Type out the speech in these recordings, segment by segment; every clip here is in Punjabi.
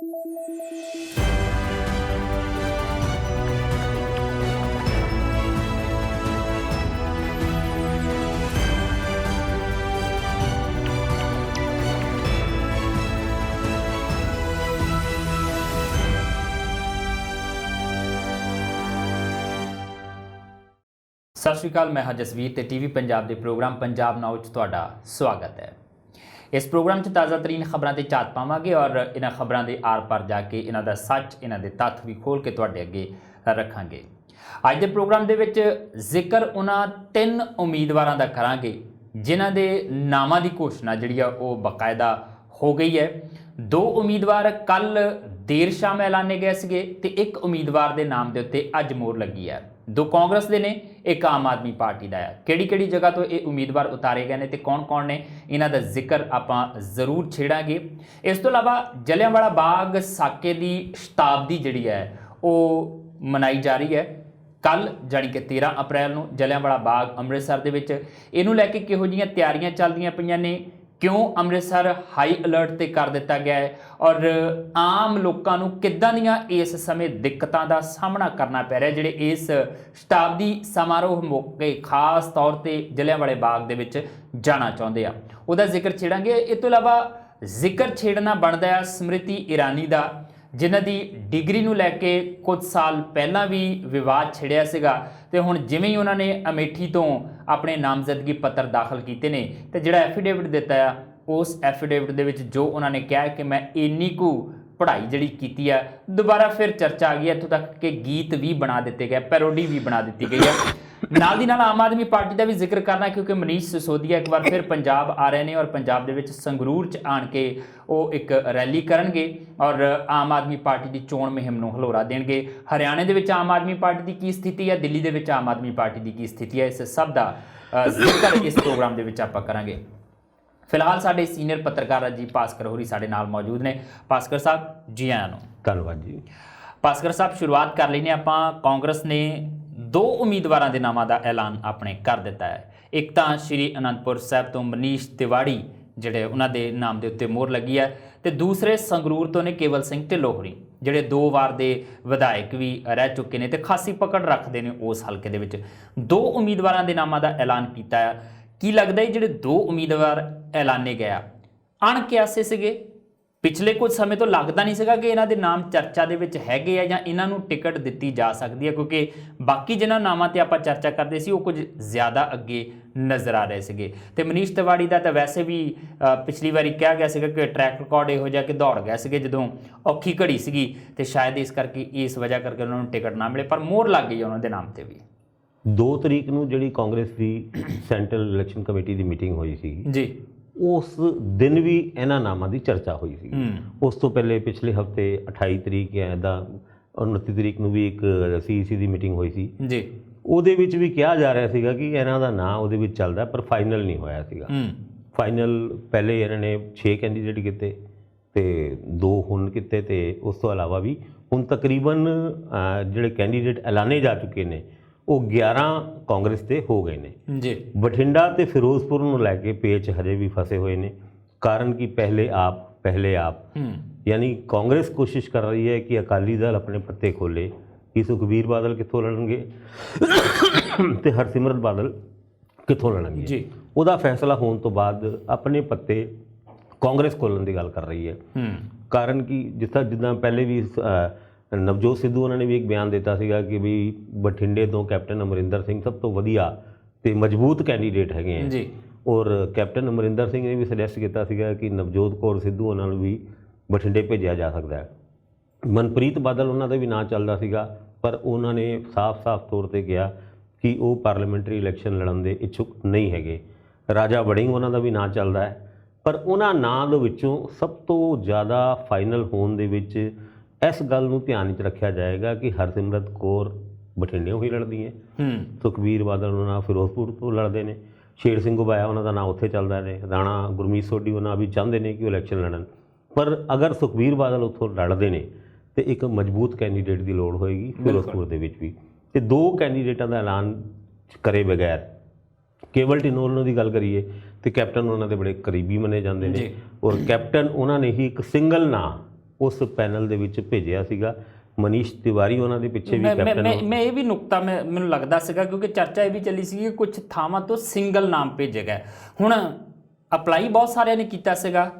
ਸਤਿ ਸ਼੍ਰੀ ਅਕਾਲ, ਮੈਂ ਹਾਂ ਜਸਵੀਰ ਤੇ ਟੀਵੀ ਪੰਜਾਬ ਦੇ ਪ੍ਰੋਗਰਾਮ ਪੰਜਾਬ ਨਾਉ 'ਚ ਤੁਹਾਡਾ ਸਵਾਗਤ ਹੈ। ਇਸ ਪ੍ਰੋਗਰਾਮ 'ਚ ਤਾਜ਼ਾ ਤਰੀਨ ਖਬਰਾਂ ਤੇ ਝਾਤ ਪਾਵਾਂਗੇ ਔਰ ਇਹਨਾਂ ਖਬਰਾਂ ਦੇ ਆਰ-ਪਾਰ ਜਾ ਕੇ ਇਹਨਾਂ ਦਾ ਸੱਚ, ਇਹਨਾਂ ਦੇ ਤੱਥ ਵੀ ਖੋਲ ਕੇ ਤੁਹਾਡੇ ਅੱਗੇ ਰੱਖਾਂਗੇ। ਅੱਜ ਦੇ ਪ੍ਰੋਗਰਾਮ ਦੇ ਵਿੱਚ ਜ਼ਿਕਰ ਉਹਨਾਂ ਤਿੰਨ ਉਮੀਦਵਾਰਾਂ ਦਾ ਕਰਾਂਗੇ, ਜਿਨ੍ਹਾਂ ਦੇ ਨਾਮਾਂ ਦੀ ਘੋਸ਼ਣਾ ਜਿਹੜੀ ਆ ਉਹ ਬਕਾਇਦਾ ਹੋ ਗਈ ਹੈ। ਦੋ ਉਮੀਦਵਾਰ ਕੱਲ ਦੇਰ ਸ਼ਾਮ ਐਲਾਨੇ ਗਏ ਸੀਗੇ ਤੇ ਇੱਕ ਉਮੀਦਵਾਰ ਦੇ ਨਾਮ ਦੇ ਉੱਤੇ ਅੱਜ ਮੋਹਰ ਲੱਗੀ ਹੈ। ਦੋ ਕਾਂਗਰਸ ਦੇ ਨੇ, ਇੱਕ ਆਮ ਆਦਮੀ ਪਾਰਟੀ ਦਾ ਹੈ ਕਿਹੜੀ ਕਿਹੜੀ ਜਗ੍ਹਾ ਤੋਂ ਇਹ ਉਮੀਦਵਾਰ ਉਤਾਰੇ ਗਏ ਨੇ ਤੇ ਕੌਣ-ਕੌਣ ਨੇ, ਇਹਨਾਂ ਦਾ ਜ਼ਿਕਰ ਆਪਾਂ ਜ਼ਰੂਰ ਛੇੜਾਂਗੇ। ਇਸ ਤੋਂ ਇਲਾਵਾ ਜਲਿਆਂਵਾਲਾ ਬਾਗ ਸਾਕੇ ਦੀ ਸ਼ਤਾਬਦੀ ਜਿਹੜੀ ਹੈ, ਉਹ ਮਨਾਈ ਜਾ ਰਹੀ ਹੈ। ਕੱਲ ਜਾਣੀ ਕਿ 13 ਅਪ੍ਰੈਲ ਨੂੰ ਜਲਿਆਂਵਾਲਾ ਬਾਗ ਅੰਮ੍ਰਿਤਸਰ ਦੇ ਵਿੱਚ, ਇਹਨੂੰ ਲੈ ਕੇ ਕਿਹੋ ਜੀਆਂ ਤਿਆਰੀਆਂ ਚੱਲਦੀਆਂ ਪਈਆਂ ਨੇ ਕਿਉਂ ਅੰਮ੍ਰਿਤਸਰ ਹਾਈ ਅਲਰਟ ਤੇ ਕਰ ਦਿੱਤਾ ਗਿਆ ਹੈ? ਔਰ ਆਮ ਲੋਕਾਂ ਨੂੰ ਕਿੱਦਾਂ ਦੀਆਂ ਇਸ ਸਮੇਂ ਦਿੱਕਤਾਂ ਦਾ ਸਾਹਮਣਾ ਕਰਨਾ ਪੈ ਰਿਹਾ, ਜਿਹੜੇ ਇਸ ਸ਼ਤਾਬਦੀ ਸਮਾਰੋਹ ਮੌਕੇ ਖਾਸ ਤੌਰ ਤੇ ਜਲਿਆਂਵਾਲੇ ਬਾਗ ਦੇ ਵਿੱਚ ਜਾਣਾ ਚਾਹੁੰਦੇ ਆ? ਉਹਦਾ ਜ਼ਿਕਰ ਛੇੜਾਂਗੇ। ਇਹ ਤੋਂ ਇਲਾਵਾ ਜ਼ਿਕਰ ਛੇੜਨਾ ਬਣਦਾ ਹੈ ਸਮ੍ਰਿਤੀ ਇਰਾਨੀ ਦਾ, ਜਿਨ੍ਹਾਂ ਦੀ ਡਿਗਰੀ ਨੂੰ ਲੈ ਕੇ ਕੁਝ ਸਾਲ ਪਹਿਲਾਂ ਵੀ ਵਿਵਾਦ ਛਿੜਿਆ ਸੀਗਾ। ਤੇ ਹੁਣ ਜਿਵੇਂ ਹੀ ਉਹਨਾਂ ਨੇ ਅਮੇਠੀ ਤੋਂ ਆਪਣੇ ਨਾਮਜ਼ਦਗੀ ਪੱਤਰ ਦਾਖਲ ਕੀਤੇ ਨੇ, ਤੇ ਜਿਹੜਾ ਐਫੀਡੇਵਿਟ ਦਿੱਤਾ ਆ, ਉਸ ਐਫੀਡੇਵਿਟ ਦੇ ਵਿੱਚ ਜੋ ਉਹਨਾਂ ਨੇ ਕਿਹਾ ਕਿ ਮੈਂ ਇੰਨੀ ਕੁ ਪੜ੍ਹਾਈ ਜਿਹੜੀ ਕੀਤੀ ਆ, ਦੁਬਾਰਾ ਫਿਰ ਚਰਚਾ ਆ ਗਈ, ਇੱਥੋਂ ਤੱਕ ਕਿ ਗੀਤ ਵੀ ਬਣਾ ਦਿੱਤੇ ਗਏ, ਪੈਰੋਡੀ ਵੀ ਬਣਾ ਦਿੱਤੀ ਗਈ ਹੈ ਨਾਲ ਦੀ ਨਾਲ ਆਮ ਆਦਮੀ ਪਾਰਟੀ ਦਾ ਵੀ ਜ਼ਿਕਰ ਕਰਨਾ ਕਿਉਂਕਿ ਮਨੀਸ਼ ਸਿਸੋਦੀਆ ਇੱਕ ਵਾਰ ਫਿਰ ਪੰਜਾਬ ਆ ਰਹੇ ਨੇ ਔਰ ਪੰਜਾਬ ਦੇ ਵਿੱਚ ਸੰਗਰੂਰ ਚ ਆਣ ਕੇ ਉਹ ਇੱਕ ਰੈਲੀ ਕਰਨਗੇ ਔਰ ਆਮ ਆਦਮੀ ਪਾਰਟੀ ਦੀ ਚੋਣ ਮੁਹਿੰਮ ਨੂੰ ਹਲੋਰਾ ਦੇਣਗੇ। ਹਰਿਆਣੇ ਦੇ ਵਿੱਚ ਆਮ ਆਦਮੀ ਪਾਰਟੀ ਦੀ ਕੀ ਸਥਿਤੀ ਹੈ? ਦਿੱਲੀ ਦੇ ਵਿੱਚ ਆਮ ਆਦਮੀ ਪਾਰਟੀ ਦੀ ਕੀ ਸਥਿਤੀ ਹੈ? ਇਸ ਸਭ ਦਾ ਜ਼ਿਕਰ ਇਸ ਪ੍ਰੋਗਰਾਮ ਦੇ ਵਿੱਚ ਆਪਾਂ ਕਰਾਂਗੇ। ਫਿਲਹਾਲ ਸਾਡੇ ਸੀਨੀਅਰ ਪੱਤਰਕਾਰ ਅਜੀਤ ਭਾਸਕਰ ਹੋਰੀ ਸਾਡੇ ਨਾਲ ਮੌਜੂਦ ਨੇ। ਭਾਸਕਰ ਸਾਹਿਬ ਜੀ ਆਇਆਂ ਨੂੰ। ਧੰਨਵਾਦ ਜੀ। ਭਾਸਕਰ ਸਾਹਿਬ ਸ਼ੁਰੂਆਤ ਕਰ ਲੈਨੇ ਆਪਾਂ। ਕਾਂਗਰਸ ਨੇ ਦੋ ਉਮੀਦਵਾਰਾਂ ਦੇ ਨਾਮਾਂ ਦਾ ਐਲਾਨ ਆਪਣੇ ਕਰ ਦਿੱਤਾ ਹੈ। ਇੱਕ ਤਾਂ ਸ਼੍ਰੀ ਅਨੰਦਪੁਰ ਸਾਹਿਬ ਤੋਂ ਮਨੀਸ਼ ਤਿਵਾੜੀ, ਜਿਹੜੇ ਉਹਨਾਂ ਦੇ ਨਾਮ ਦੇ ਉੱਤੇ ਮੋਹਰ ਲੱਗੀ ਹੈ, ਤੇ ਦੂਸਰੇ ਸੰਗਰੂਰ ਤੋਂ ਨੇ ਕੇਵਲ ਸਿੰਘ ਢਿੱਲੋਹਰੀ, ਜਿਹੜੇ ਦੋ ਵਾਰ ਦੇ ਵਿਧਾਇਕ ਵੀ ਰਹਿ ਚੁੱਕੇ ਨੇ ਤੇ ਖਾਸੀ ਪਕੜ ਰੱਖਦੇ ਨੇ ਉਸ ਹਲਕੇ ਦੇ ਵਿੱਚ। ਦੋ ਉਮੀਦਵਾਰਾਂ ਦੇ ਨਾਮਾਂ ਦਾ ਐਲਾਨ ਕੀਤਾ ਹੈ। ਕੀ ਲੱਗਦਾ ਹੈ ਜਿਹੜੇ ਦੋ ਉਮੀਦਵਾਰ ਐਲਾਨੇ ਗਿਆ ਅਣਕਿਆਸੇ ਸੀਗੇ। ਪਿਛਲੇ ਕੁਝ ਸਮੇਂ ਤੋਂ ਲੱਗਦਾ ਨਹੀਂ ਸੀਗਾ ਕਿ ਇਹਨਾਂ ਦੇ ਨਾਮ ਚਰਚਾ ਦੇ ਵਿੱਚ ਹੈਗੇ ਆ ਜਾਂ ਇਹਨਾਂ ਨੂੰ ਟਿਕਟ ਦਿੱਤੀ ਜਾ ਸਕਦੀ ਹੈ ਕਿਉਂਕਿ ਬਾਕੀ ਜਿਨ੍ਹਾਂ ਨਾਮਾਂ ਤੇ ਆਪਾਂ ਚਰਚਾ ਕਰਦੇ ਸੀ ਉਹ ਕੁਝ ਜ਼ਿਆਦਾ ਅੱਗੇ ਨਜ਼ਰ ਆ ਰਹੇ ਸੀਗੇ। ਤੇ ਮਨੀਸ਼ ਤਿਵਾੜੀ ਦਾ ਤਾਂ ਵੈਸੇ ਵੀ ਪਿਛਲੀ ਵਾਰੀ ਕਿਹਾ ਗਿਆ ਸੀਗਾ ਕਿ ਟਰੈਕ ਰਿਕਾਰਡ ਇਹੋ ਜਿਹਾ ਕਿ ਦੌੜ ਗਿਆ ਸੀਗੇ ਜਦੋਂ ਔਖੀ ਘੜੀ ਸੀਗੀ ਤੇ ਸ਼ਾਇਦ ਇਸ ਕਰਕੇ ਇਸ ਵਜ੍ਹਾ ਕਰਕੇ ਉਹਨਾਂ ਨੂੰ ਟਿਕਟ ਨਾ ਮਿਲੇ ਪਰ ਮੋਹਰ ਲੱਗ ਗਈ ਉਹਨਾਂ ਦੇ ਨਾਮ ਤੇ ਵੀ। 2 ਤਰੀਕ ਨੂੰ ਜਿਹੜੀ ਕਾਂਗਰਸ ਦੀ ਸੈਂਟਰਲ ਇਲੈਕਸ਼ਨ ਕਮੇਟੀ ਦੀ ਮੀਟਿੰਗ ਹੋਈ ਸੀ ਜੀ। ਉਸ ਦਿਨ ਵੀ ਇਹਨਾਂ ਨਾਮਾਂ ਦੀ ਚਰਚਾ ਹੋਈ ਸੀ। ਹੂੰ। ਉਸ ਤੋਂ ਪਹਿਲੇ ਪਿਛਲੇ ਹਫ਼ਤੇ 28 ਤਰੀਕ ਜਾਂ ਦਾ 29 ਤਰੀਕ ਨੂੰ ਵੀ ਇੱਕ ਸੀਈਸੀ ਦੀ ਮੀਟਿੰਗ ਹੋਈ ਸੀ। ਜੀ। ਉਹਦੇ ਵਿੱਚ ਵੀ ਕਿਹਾ ਜਾ ਰਿਹਾ ਸੀਗਾ ਕਿ ਇਹਨਾਂ ਦਾ ਨਾਂ ਉਹਦੇ ਵਿੱਚ ਚੱਲਦਾ ਪਰ ਫਾਈਨਲ ਨਹੀਂ ਹੋਇਆ ਸੀਗਾ। ਹੂੰ। ਫਾਈਨਲ ਪਹਿਲੇ ਇਹਨਾਂ ਨੇ 6 ਕੈਂਡੀਡੇਟ ਕੀਤੇ ਤੇ ਦੋ ਹੁਣ ਕੀਤੇ ਤੇ ਉਸ ਤੋਂ ਇਲਾਵਾ ਵੀ ਹੁਣ ਤਕਰੀਬਨ ਜਿਹੜੇ ਕੈਂਡੀਡੇਟ ਐਲਾਨੇ ਜਾ ਚੁੱਕੇ ਨੇ ਉਹ 11 ਕਾਂਗਰਸ ਦੇ ਹੋ ਗਏ ਨੇ। ਜੀ। ਬਠਿੰਡਾ ਤੇ ਫਿਰੋਜ਼ਪੁਰ ਨੂੰ ਲੈ ਕੇ ਪੇਚ ਹਜੇ ਵੀ ਫਸੇ ਹੋਏ ਨੇ ਕਾਰਨ ਕਿ ਪਹਿਲੇ ਆਪ ਪਹਿਲੇ ਆਪ। ਹੂੰ। ਯਾਨੀ ਕਾਂਗਰਸ ਕੋਸ਼ਿਸ਼ ਕਰ ਰਹੀ ਹੈ ਕਿ ਅਕਾਲੀ ਦਲ ਆਪਣੇ ਪੱਤੇ ਖੋਲੇ ਕਿ ਸੁਖਬੀਰ ਬਾਦਲ ਕਿੱਥੋਂ ਲੜਨਗੇ ਤੇ ਹਰਸਿਮਰਤ ਬਾਦਲ ਕਿੱਥੋਂ ਲੜਨਗੇ। ਜੀ। ਉਹਦਾ ਫੈਸਲਾ ਹੋਣ ਤੋਂ ਬਾਅਦ ਆਪਣੇ ਪੱਤੇ ਕਾਂਗਰਸ ਖੋਲਣ ਦੀ ਗੱਲ ਕਰ ਰਹੀ ਹੈ। ਹੂੰ। ਕਾਰਨ ਕਿ? ਤਰ੍ਹਾਂ ਜਿੱਦਾਂ ਪਹਿਲੇ ਵੀ ਨਵਜੋਤ ਸਿੱਧੂ ਉਹਨਾਂ ਨੇ ਵੀ ਇੱਕ ਬਿਆਨ ਦਿੱਤਾ ਸੀਗਾ ਕਿ ਵੀ ਬਠਿੰਡੇ ਤੋਂ ਕੈਪਟਨ ਅਮਰਿੰਦਰ ਸਿੰਘ ਸਭ ਤੋਂ ਵਧੀਆ ਤੇ ਮਜ਼ਬੂਤ ਕੈਂਡੀਡੇਟ ਹੈਗੇ ਆ। ਜੀ। ਔਰ ਕੈਪਟਨ ਅਮਰਿੰਦਰ ਸਿੰਘ ਨੇ ਵੀ ਸੁਜੈਸਟ ਕੀਤਾ ਸੀਗਾ ਕਿ ਨਵਜੋਤ ਕੌਰ ਸਿੱਧੂ ਉਹਨਾਂ ਨੂੰ ਵੀ ਬਠਿੰਡੇ ਭੇਜਿਆ ਜਾ ਸਕਦਾ ਹੈ। ਮਨਪ੍ਰੀਤ ਬਾਦਲ ਉਹਨਾਂ ਦਾ ਵੀ ਨਾਂ ਚੱਲਦਾ ਸੀਗਾ ਪਰ ਉਹਨਾਂ ਨੇ ਸਾਫ਼-ਸਾਫ਼ ਤੌਰ ਤੇ ਕਿਹਾ ਕਿ ਉਹ ਪਾਰਲੀਮੈਂਟਰੀ ਇਲੈਕਸ਼ਨ ਲੜਨ ਦੇ ਇੱਛੁਕ ਨਹੀਂ ਹੈਗੇ। ਰਾਜਾ ਵੜਿੰਗ ਉਹਨਾਂ ਦਾ ਵੀ ਨਾਂ ਚੱਲਦਾ ਹੈ। ਪਰ ਉਹਨਾਂ ਨਾਂ ਦੇ ਵਿੱਚੋਂ ਸਭ ਤੋਂ ਜ਼ਿਆਦਾ ਫਾਈਨਲ ਹੋਣ ਦੇ ਵਿੱਚ ਇਸ ਗੱਲ ਨੂੰ ਧਿਆਨ ਵਿੱਚ ਰੱਖਿਆ ਜਾਏਗਾ ਕਿ ਹਰਸਿਮਰਤ ਕੌਰ ਬਠਿੰਡਿਓਂ ਹੀ ਲੜਦੀ ਹੈ। ਹੂੰ। ਸੁਖਬੀਰ ਬਾਦਲ ਉਹਨਾਂ ਫਿਰੋਜ਼ਪੁਰ ਤੋਂ ਲੜਦੇ ਨੇ। ਸ਼ੇਰ ਸਿੰਘ ਉਬਾਇਆ ਉਹਨਾਂ ਦਾ ਨਾਂ ਉੱਥੇ ਚੱਲਦਾ ਨੇ ਰਾਣਾ ਗੁਰਮੀਤ ਸੋਢੀ ਉਹਨਾਂ ਵੀ ਚਾਹੁੰਦੇ ਨੇ ਕਿ ਉਹ ਇਲੈਕਸ਼ਨ ਲੜਨ। ਪਰ ਅਗਰ ਸੁਖਬੀਰ ਬਾਦਲ ਉੱਥੋਂ ਲੜਦੇ ਨੇ ਤੇ ਇੱਕ ਮਜ਼ਬੂਤ ਕੈਂਡੀਡੇਟ ਦੀ ਲੋੜ ਹੋਏਗੀ ਫਿਰੋਜ਼ਪੁਰ ਦੇ ਵਿੱਚ ਵੀ। ਤੇ ਦੋ ਕੈਂਡੀਡੇਟਾਂ ਦਾ ਐਲਾਨ ਕਰੇ ਬਗੈਰ ਕੇਵਲ ਟਿਨੋਲਨੋ ਦੀ ਗੱਲ ਕਰੀਏ ਤੇ ਕੈਪਟਨ ਉਹਨਾਂ ਦੇ ਬੜੇ ਕਰੀਬੀ ਮੰਨੇ ਜਾਂਦੇ ਨੇ। ਔਰ ਕੈਪਟਨ ਉਹਨਾਂ ਨੇ ਹੀ ਇੱਕ ਸਿੰਗਲ ਨਾਂ ਉਸ ਪੈਨਲ ਦੇ ਵਿੱਚ ਭੇਜਿਆ ਸੀਗਾ। ਮਨੀਸ਼ ਤਿਵਾਰੀ ਉਹਨਾਂ ਦੇ ਪਿੱਛੇ ਵੀ ਕੈਪਟਨ ਮੈਂ ਮੈਂ ਇਹ ਵੀ ਨੁਕਤਾ ਮੈਨੂੰ ਲੱਗਦਾ ਸੀਗਾ ਕਿਉਂਕਿ ਚਰਚਾ ਇਹ ਵੀ ਚੱਲੀ ਸੀ ਕਿ ਕੁਝ ਥਾਵਾਂ ਤੋਂ ਸਿੰਗਲ ਨਾਮ ਭੇਜੇ ਗਏ ਹੁਣ ਅਪਲਾਈ ਬਹੁਤ ਸਾਰਿਆਂ ਨੇ ਕੀਤਾ ਸੀਗਾ।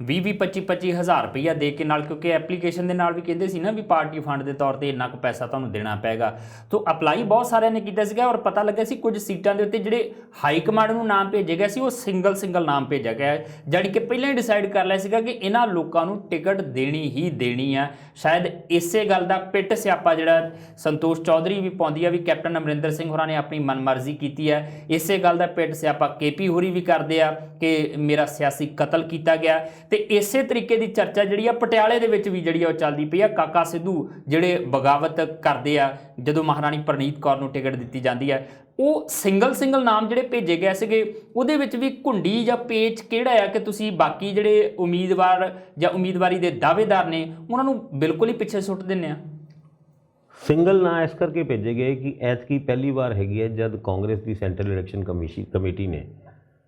20 20 25 25 ਹਜ਼ਾਰ ਰੁਪਈਆ ਦੇ ਕੇ ਨਾਲ ਕਿਉਂਕਿ ਐਪਲੀਕੇਸ਼ਨ ਦੇ ਨਾਲ ਵੀ ਕਹਿੰਦੇ ਸੀ ਨਾ ਵੀ ਪਾਰਟੀ ਫੰਡ ਦੇ ਤੌਰ ਤੇ ਇੰਨਾ ਕੁ ਪੈਸਾ ਤੁਹਾਨੂੰ ਦੇਣਾ ਪਏਗਾ। ਤੋਂ ਅਪਲਾਈ ਬਹੁਤ ਸਾਰਿਆਂ ਨੇ ਕੀਤਾ ਸੀਗਾ ਔਰ ਪਤਾ ਲੱਗਿਆ ਸੀ ਕੁਝ ਸੀਟਾਂ ਦੇ ਉੱਤੇ ਜਿਹੜੇ ਹਾਈ ਕਮਾਂਡ ਨੂੰ ਨਾਮ ਭੇਜੇ ਗਏ ਸੀ ਉਹ ਸਿੰਗਲ ਸਿੰਗਲ ਨਾਮ ਭੇਜਿਆ ਗਿਆ ਹੈ, ਕਿ ਪਹਿਲਾਂ ਹੀ ਡਿਸਾਈਡ ਕਰ ਲਿਆ ਸੀਗਾ ਕਿ ਇਹਨਾਂ ਲੋਕਾਂ ਨੂੰ ਟਿਕਟ ਦੇਣੀ ਹੀ ਦੇਣੀ ਆ। ਸ਼ਾਇਦ ਇਸੇ ਗੱਲ ਦਾ ਪਿੱਟ ਸਿਆਪਾ ਜਿਹੜਾ ਸੰਤੋਸ਼ ਚੌਧਰੀ ਵੀ ਪਾਉਂਦੀ ਆ ਵੀ ਕੈਪਟਨ ਅਮਰਿੰਦਰ ਸਿੰਘ ਹੋਰਾਂ ਨੇ ਆਪਣੀ ਮਨਮਰਜ਼ੀ ਕੀਤੀ ਹੈ ਇਸੇ ਗੱਲ ਦਾ ਪਿੱਟ ਸਿਆਪਾ ਕੇਪੀ ਹੋਰੀ ਵੀ ਕਰਦੇ ਆ ਕਿ ਮੇਰਾ ਸਿਆਸੀ ਕਤਲ ਕੀਤਾ ਗਿਆ। ਤੇ ਇਸੇ ਤਰੀਕੇ ਦੀ ਚਰਚਾ ਜਿਹੜੀ ਆ ਪਟਿਆਲੇ ਦੇ ਵਿੱਚ ਵੀ ਜਿਹੜੀ ਆ ਉਹ ਚੱਲਦੀ ਪਈ ਆ। ਕਾਕਾ ਸਿੱਧੂ ਜਿਹੜੇ ਬਗਾਵਤ ਕਰਦੇ ਆ, ਜਦੋਂ ਮਹਾਰਾਣੀ ਪ੍ਰਨੀਤ ਕੌਰ ਨੂੰ ਟਿਕਟ ਦਿੱਤੀ ਜਾਂਦੀ ਹੈ ਉਹ ਸਿੰਗਲ ਸਿੰਗਲ ਨਾਮ ਜਿਹੜੇ ਭੇਜੇ ਗਏ ਸੀਗੇ, ਉਹਦੇ ਵਿੱਚ ਵੀ ਘੁੰਡੀ ਜਾਂ ਪੇਚ ਕਿਹੜਾ ਆ ਕਿ ਤੁਸੀਂ ਬਾਕੀ ਜਿਹੜੇ ਉਮੀਦਵਾਰ ਜਾਂ ਉਮੀਦਵਾਰੀ ਦੇ ਦਾਅਵੇਦਾਰ ਨੇ, ਉਹਨਾਂ ਨੂੰ ਬਿਲਕੁਲ ਹੀ ਪਿੱਛੇ ਸੁੱਟ ਦਿੰਨੇ ਆ? ਸਿੰਗਲ ਨਾਂ ਇਸ ਕਰਕੇ ਭੇਜੇ ਗਏ ਕਿ ਐਤਕੀ ਪਹਿਲੀ ਵਾਰ ਹੈਗੀ ਹੈ ਜਦ ਕਾਂਗਰਸ ਦੀ ਸੈਂਟਰਲ ਇਲੈਕਸ਼ਨ ਕਮਿਸ਼ਨ ਕਮੇਟੀ ਨੇ।